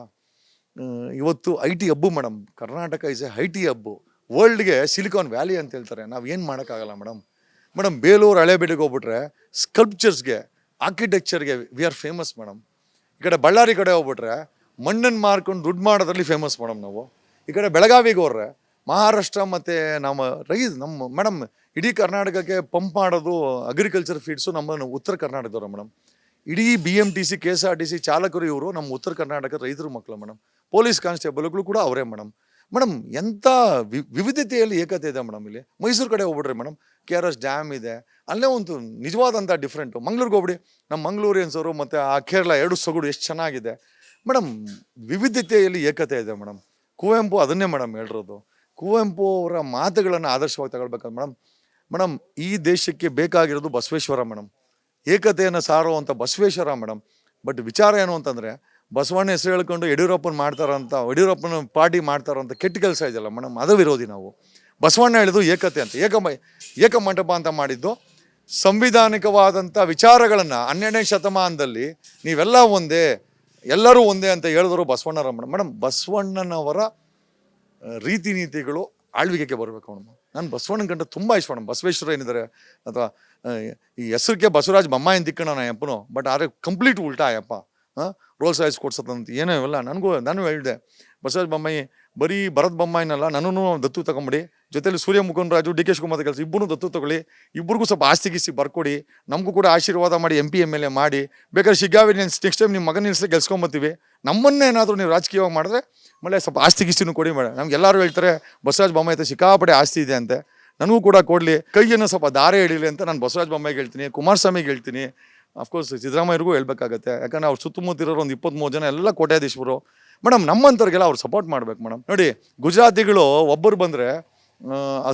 B: ಇವತ್ತು I T hub madam Karnataka is a I T hub ವರ್ಲ್ಡ್ಗೆ Silicon Valley ಅಂತ ಹೇಳ್ತಾರೆ. ನಾವು ಏನು ಮಾಡೋಕ್ಕಾಗಲ್ಲ ಮೇಡಮ್ ಮೇಡಮ್ ಬೇಲೂರು ಹಳೆಬೇಡಿಗೆ ಹೋಗ್ಬಿಟ್ರೆ ಸ್ಕಲ್ಪ್ಚರ್ಸ್ಗೆ ಆರ್ಕಿಟೆಕ್ಚರ್ಗೆ ವಿ ಆರ್ ಫೇಮಸ್ ಮೇಡಮ್ ಈ ಕಡೆ ಬಳ್ಳಾರಿ ಕಡೆ ಹೋಗ್ಬಿಟ್ರೆ ಮಣ್ಣನ್ನು ಮಾರ್ಕೊಂಡು ದುಡ್ಡು ಮಾಡೋದ್ರಲ್ಲಿ ಫೇಮಸ್ ಮೇಡಮ್ ನಾವು. ಈ ಕಡೆ ಬೆಳಗಾವಿಗೆ ಹೋದ್ರೆ ಮಹಾರಾಷ್ಟ್ರ ಮತ್ತು ನಮ್ಮ ರೈ ನಮ್ಮ ಮೇಡಮ್ ಇಡೀ ಕರ್ನಾಟಕಕ್ಕೆ ಪಂಪ್ ಮಾಡೋದು ಅಗ್ರಿಕಲ್ಚರ್ ಫೀಡ್ಸು ನಮ್ಮ ಉತ್ತರ ಕರ್ನಾಟಕದವರು ಮೇಡಮ್ ಇಡೀ B M T C K S R T C ಚಾಲಕರು ಇವರು ನಮ್ಮ ಉತ್ತರ ಕರ್ನಾಟಕದ ರೈತರ ಮಕ್ಕಳು ಮೇಡಮ್ ಪೊಲೀಸ್ ಕಾನ್ಸ್ಟೇಬಲ್ಗಳು ಕೂಡ ಅವರೇ ಮೇಡಮ್ ಮೇಡಮ್ ಎಂಥ ವಿ, ವಿವಿಧತೆಯಲ್ಲಿ ಏಕತೆ ಇದೆ ಮೇಡಮ್ ಇಲ್ಲಿ. ಮೈಸೂರು ಕಡೆ ಹೋಗ್ಬಿಡ್ರಿ madam K R S dam ಇದೆ. ಅಲ್ಲೇ ಒಂದು ನಿಜವಾದಂಥ ಡಿಫ್ರೆಂಟು ಮಂಗ್ಳೂರಿಗೆ ಹೋಗ್ಬಿಡಿ. ನಮ್ಮ ಮಂಗಳೂರಿಯನ್ಸರು ಮತ್ತು ಆ ಕೇರಳ ಎರಡು ಸೊಗಡು ಎಷ್ಟು ಚೆನ್ನಾಗಿದೆ. ಮೇಡಮ್ ವಿವಿಧತೆಯಲ್ಲಿ ಏಕತೆ ಇದೆ ಮೇಡಮ್ ಕುವೆಂಪು ಅದನ್ನೇ ಮೇಡಮ್ ಹೇಳಿರೋದು. ಕುವೆಂಪು ಅವರ ಮಾತುಗಳನ್ನು ಆದರ್ಶವಾಗಿ ತಗೊಳ್ಬೇಕಲ್ಲ ಮೇಡಮ್ ಮೇಡಮ್, ಈ ದೇಶಕ್ಕೆ ಬೇಕಾಗಿರೋದು ಬಸವೇಶ್ವರ ಮೇಡಮ್. ಏಕತೆಯನ್ನು ಸಾರುವಂಥ ಬಸವೇಶ್ವರ ಮೇಡಮ್. ಬಟ್ ವಿಚಾರ ಏನು ಅಂತಂದರೆ, ಬಸವಣ್ಣ ಹೆಸರು ಹೇಳ್ಕೊಂಡು ಯಡಿಯೂರಪ್ಪನ ಮಾಡ್ತಾರಂತ, ಯಡಿಯೂರಪ್ಪನ ಪಾರ್ಟಿ ಮಾಡ್ತಾರಂತ ಕೆಟ್ಟ ಕೆಲಸ ಇದೆಯಲ್ಲ ಮೇಡಮ್, ಅದು ವಿರೋಧಿ ನಾವು. ಬಸವಣ್ಣ ಹೇಳಿದ್ದು ಏಕತೆ ಅಂತ. ಏಕ ಏಕಮಂಟಪ ಅಂತ ಮಾಡಿದ್ದು. ಸಂವಿಧಾನಿಕವಾದಂಥ ವಿಚಾರಗಳನ್ನು ಹನ್ನೆರಡನೇ ಶತಮಾನದಲ್ಲಿ ನೀವೆಲ್ಲ ಒಂದೇ, ಎಲ್ಲರೂ ಒಂದೇ ಅಂತ ಹೇಳಿದ್ರು ಬಸವಣ್ಣರ ಮೇಡಮ್. ಮೇಡಮ್, ಬಸವಣ್ಣನವರ ರೀತಿ ನೀತಿಗಳು ಆಳ್ವಿಕೆಗೆ ಬರಬೇಕು ಮೇಡಮ್ ನಾನು ಬಸವಣ್ಣನ ಕಂಡ ತುಂಬ ಇಷ್ಟ ಮೇಡಮ್ ಬಸವೇಶ್ವರ ಏನಿದ್ದಾರೆ ಅಥವಾ ಆ, ಈ ಹೆಸರಿಗೆ ಬಸವರಾಜ್ ಬೊಮ್ಮಾಯಿ ದಿಕ್ಕಣ ನಾ ಅಪ್ಪನು ಬಟ್ ಆದರೆ ಕಂಪ್ಲೀಟ್ ಉಲ್ಟಾ ಅಯ್ಯಪ್ಪ ಹಾಂ ರೋಲ್ಸ್ ರಾಯ್ಸ್ ಕೊಡ್ಸತ್ತಂತ ಏನೋ ಇವೆಲ್ಲ ನನಗೂ ನಾನು ಹೇಳಿದೆ. ಬಸವರಾಜ್ ಬೊಮ್ಮಾಯಿ ಬರೀ ಭರತ್ ಬೊಮ್ಮಾಯಿನಲ್ಲ ನನ್ನೂ ದತ್ತು ತಗೊಂಬಿಡಿ. ಜೊತೆಲಿ ಸೂರ್ಯ ಮುಖನ್ ರಾಜು ಡಿ ಕೆ ಶಿವಕುಮಾರ್ ಕೆಲಸ ಇಬ್ಬರು ದತ್ತು ತಗೊಳ್ಳಿ. ಇಬ್ಬರಿಗೂ ಸ್ವಲ್ಪ ಆಸ್ತಿ ಗಿಸಿ ಬರ್ಕೊಡಿ. ನಮಗೂ ಕೂಡ ಆಶೀರ್ವಾದ ಮಾಡಿ M P M L A ಮಾಡಿ. ಬೇಕಾದ್ರೆ ಶಿಗ್ಗಾವಿ ನೆಕ್ಸ್ಟ್ ಟೈಮ್ ನಿಮ್ಮ ಮಗನ ನಿಲ್ಸಿ ಗೆಲ್ಸ್ಕೊಂಬತ್ತೀವಿ ನಮ್ಮನ್ನೇ ಏನಾದರೂ ನೀವು ರಾಜಕೀಯವಾಗಿ ಮಾಡಿದ್ರೆ ಮಳೆ ಸ್ವಲ್ಪ ಆಸ್ತಿ ಗಿಸ್ತಿನೂ ಕೊಡಿ ಮೇಡಮ್ ನಮ್ಗೆ ಎಲ್ಲರೂ ಹೇಳ್ತಾರೆ, ಬಸವರಾಜ ಬೊಮ್ಮಾಯಿ ಅಂತ ಸಿಕ್ಕಾಪಟ್ಟೆ ಆಸ್ತಿ ಇದೆ ಅಂತೆ. ನನಗೂ ಕೂಡ ಕೊಡಲಿ. ಕೈಯನ್ನು ಸ್ವಲ್ಪ ದಾರೆ ಹಿಡೀಲಿ ಅಂತ ನಾನು ಬಸವರಾಜ ಬೊಮ್ಮಾಯಿಗೆ ಹೇಳ್ತೀನಿ, ಕುಮಾರಸ್ವಾಮಿಗೆ ಹೇಳ್ತೀನಿ. ಅಫ್ಕೋರ್ಸ್ ಸಿದ್ದರಾಮಯ್ಯರಿಗೂ ಹೇಳ್ಬೇಕಾಗತ್ತೆ. ಯಾಕಂದ್ರೆ ಅವ್ರು ಸುತ್ತಮುತ್ತ ಇರೋರು ಒಂದು ಇಪ್ಪತ್ತ್ಮೂರು ಜನ ಎಲ್ಲ ಕೋಟ್ಯಾಧೀಶರು. ಮೇಡಮ್ ನಮ್ಮಂಥವ್ರಿಗೆಲ್ಲ ಅವ್ರು ಸಪೋರ್ಟ್ ಮಾಡ್ಬೇಕು ಮೇಡಮ್ ನೋಡಿ ಗುಜರಾತಿಗಳು ಒಬ್ಬರು ಬಂದರೆ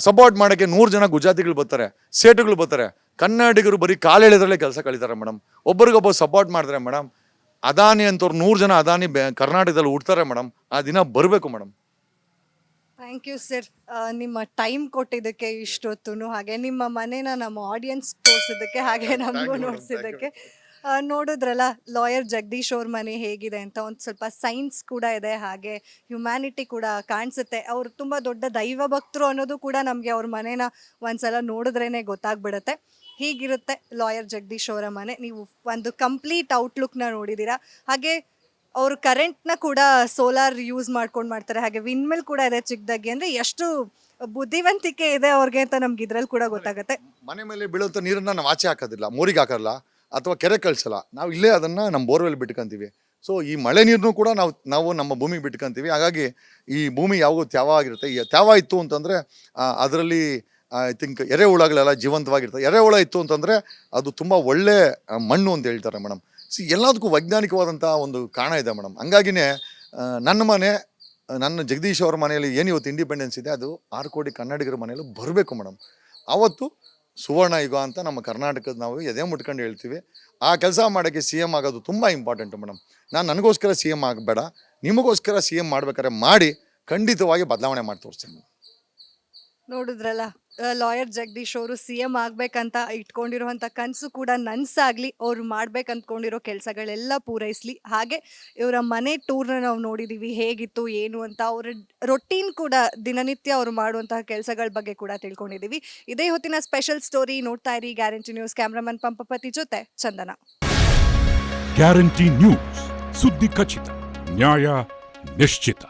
B: ಸಪೋರ್ಟ್ ಮಾಡೋಕ್ಕೆ ನೂರು ಜನ ಗುಜರಾತಿಗಳು ಬರ್ತಾರೆ ಸೇಟುಗಳು ಬರ್ತಾರೆ. ಕನ್ನಡಿಗರು ಬರೀ ಕಾಲು ಎಳೆದ್ರಲ್ಲೇ ಕೆಲಸ ಕಳೀತಾರೆ ಮೇಡಮ್ ಒಬ್ಬರಿಗೊಬ್ಬರು ಸಪೋರ್ಟ್ ಮಾಡಿದ್ರೆ ಮೇಡಮ್ ಅದಾನಿ ಅಂತವ್ರು ನೂರು ಜನ ಅದಾನಿ ಬೆ ಕರ್ನಾಟಕದಲ್ಲಿ ಹುಡ್ತಾರೆ ಮೇಡಮ್ ಆ ದಿನ ಬರಬೇಕು ಮೇಡಮ್
A: ಥ್ಯಾಂಕ್ ಯು ಸರ್ ನಿಮ್ಮ ಟೈಮ್ ಕೊಟ್ಟಿದ್ದಕ್ಕೆ ಇಷ್ಟೊತ್ತು ಹಾಗೆ ನಿಮ್ಮ ಮನೇನ ನಮ್ಮ ಆಡಿಯನ್ಸ್ ತೋರಿಸಿದ್ದಕ್ಕೆ ಹಾಗೆ ನಮಗೂ ನೋಡಿಸಿದ್ದಕ್ಕೆ. ನೋಡಿದ್ರಲ್ಲ ಲಾಯರ್ ಜಗದೀಶ್ ಅವ್ರ ಮನೆ ಹೇಗಿದೆ ಅಂತ ಒಂದು ಸ್ವಲ್ಪ ಸೈನ್ಸ್ ಕೂಡ ಇದೆ ಹಾಗೆ ಹ್ಯುಮ್ಯಾನಿಟಿ ಕೂಡ ಕಾಣಿಸುತ್ತೆ. ಅವ್ರು ತುಂಬ ದೊಡ್ಡ ದೈವ ಭಕ್ತರು ಅನ್ನೋದು ಕೂಡ ನಮಗೆ ಅವ್ರ ಮನೇನ ಒಂದ್ಸಲ ನೋಡಿದ್ರೇ ಗೊತ್ತಾಗ್ಬಿಡುತ್ತೆ. ಹೀಗಿರುತ್ತೆ ಲಾಯರ್ ಜಗದೀಶ್ ಅವರ ಮನೆ. ನೀವು ಒಂದು ಕಂಪ್ಲೀಟ್ ಔಟ್ಲುಕ್ನ ನೋಡಿದ್ದೀರಾ ಹಾಗೆ ಅವರು ಕರೆಂಟ್ನ ಕೂಡ ಸೋಲಾರ್ ಯೂಸ್ ಮಾಡ್ಕೊಂಡು ಮಾಡ್ತಾರೆ. ಹಾಗೆ ವಿನ್ಮಿಲ್ ಕೂಡ ಇದೆ ಚಿಕ್ಕದಾಗಿ ಅಂದರೆ ಎಷ್ಟು ಬುದ್ಧಿವಂತಿಕೆ ಇದೆ ಅವ್ರಿಗೆ ಅಂತ ನಮ್ಗೆ ಇದ್ರಲ್ಲಿ ಕೂಡ ಗೊತ್ತಾಗುತ್ತೆ.
B: ಮನೆ ಮೇಲೆ ಬೀಳುವಂಥ ನೀರನ್ನ ನಾವು ಆಚೆ ಹಾಕೋದಿಲ್ಲ. ಮೋರಿಗೆ ಹಾಕಲ್ಲ. ಅಥವಾ ಕೆರೆ ಕಳಿಸಲ್ಲ. ನಾವು ಇಲ್ಲೇ ಅದನ್ನು ನಮ್ಮ ಬೋರ್ವೆಲ್ ಬಿಟ್ಕೊಂತೀವಿ. ಸೊ ಈ ಮಳೆ ನೀರನ್ನು ಕೂಡ ನಾವು ನಾವು ನಮ್ಮ ಭೂಮಿಗೆ ಬಿಟ್ಕೊಂತೀವಿ. ಹಾಗಾಗಿ ಈ ಭೂಮಿ ಯಾವಾಗೂ ತ್ಯಾವ ಆಗಿರುತ್ತೆ. ತ್ಯಾವ ಇತ್ತು ಅಂತಂದರೆ ಅದರಲ್ಲಿ ಐ ಥಿಂಕ್ ಎರೆಹುಳಗಳೆಲ್ಲ ಜೀವಂತವಾಗಿರ್ತವೆ ಎರೆಹುಳ ಇತ್ತು ಅಂತಂದರೆ, ಅದು ತುಂಬ ಒಳ್ಳೆ ಮಣ್ಣು ಅಂತ ಹೇಳ್ತಾರೆ ಮೇಡಮ್. ಸಿ ಎಲ್ಲದಕ್ಕೂ ವೈಜ್ಞಾನಿಕವಾದಂಥ ಒಂದು ಕಾರಣ ಇದೆ ಮೇಡಮ್. ಹಂಗಾಗಿನೇ ನನ್ನ ಮನೆ, ನನ್ನ ಜಗದೀಶ್ ಅವರ ಮನೆಯಲ್ಲಿ ಏನು ಇವತ್ತು ಇಂಡಿಪೆಂಡೆನ್ಸ್ ಇದೆ, ಅದು ಆರು ಕೋಟಿ ಕನ್ನಡಿಗರ ಮನೆಯಲ್ಲೂ ಬರಬೇಕು ಮೇಡಮ್. ಅವತ್ತು ಸುವರ್ಣ ಯುಗ ಅಂತ ನಮ್ಮ ಕರ್ನಾಟಕದ ನಾವು ಎದೆ ಮುಟ್ಕೊಂಡು ಹೇಳ್ತೀವಿ. ಆ ಕೆಲಸ ಮಾಡೋಕ್ಕೆ ಸಿ ಎಂ ಆಗೋದು ತುಂಬ ಇಂಪಾರ್ಟೆಂಟು ಮೇಡಮ್ ನಾನು ನನಗೋಸ್ಕರ ಸಿ ಎಂ ಆಗಬೇಡ, ನಿಮಗೋಸ್ಕರ ಸಿ ಎಂ ಮಾಡ್ಬೇಕಾದ್ರೆ ಮಾಡಿ ಖಂಡಿತವಾಗಿ ಬದಲಾವಣೆ ಮಾಡಿ ತೋರಿಸ್ತೀನಿ
A: ನೋಡಿದ್ರಲ್ಲ ಲಾಯರ್ ಜಗದೀಶ್ ಅವರು ಸಿ ಎಂ ಆಗ್ಬೇಕಂತ ಇಟ್ಕೊಂಡಿರುವಂತ ಕನಸು ಕೂಡ ನನ್ಸಾಗ್ಲಿ, ಅವ್ರು ಮಾಡ್ಬೇಕು ಅಂದ್ಕೊಂಡಿರೋ ಕೆಲಸಗಳೆಲ್ಲ ಪೂರೈಸ್ಲಿ. ಹಾಗೆ ಇವರ ಮನೆ ಟೂರ್ನ ನಾವು ನೋಡಿದೀವಿ, ಹೇಗಿತ್ತು, ಏನು ಅಂತ ಅವ್ರ ರೊಟೀನ್ ಕೂಡ ದಿನನಿತ್ಯ ಅವರು ಮಾಡುವಂತಹ ಕೆಲಸಗಳ ಬಗ್ಗೆ ಕೂಡ ತಿಳ್ಕೊಂಡಿದೀವಿ. ಇದೇ ಹೊತ್ತಿನ ಸ್ಪೆಷಲ್ ಸ್ಟೋರಿ ನೋಡ್ತಾ ಇರಿ ಗ್ಯಾರಂಟಿ ನ್ಯೂಸ್ ಕ್ಯಾಮ್ರಾಮನ್ ಪಂಪಪತಿ ಜೊತೆ ಚಂದನ.
C: ಗ್ಯಾರಂಟಿ ನ್ಯೂಸ್ ಸುದ್ದಿ ಖಚಿತ, ನ್ಯಾಯ ನಿಶ್ಚಿತ.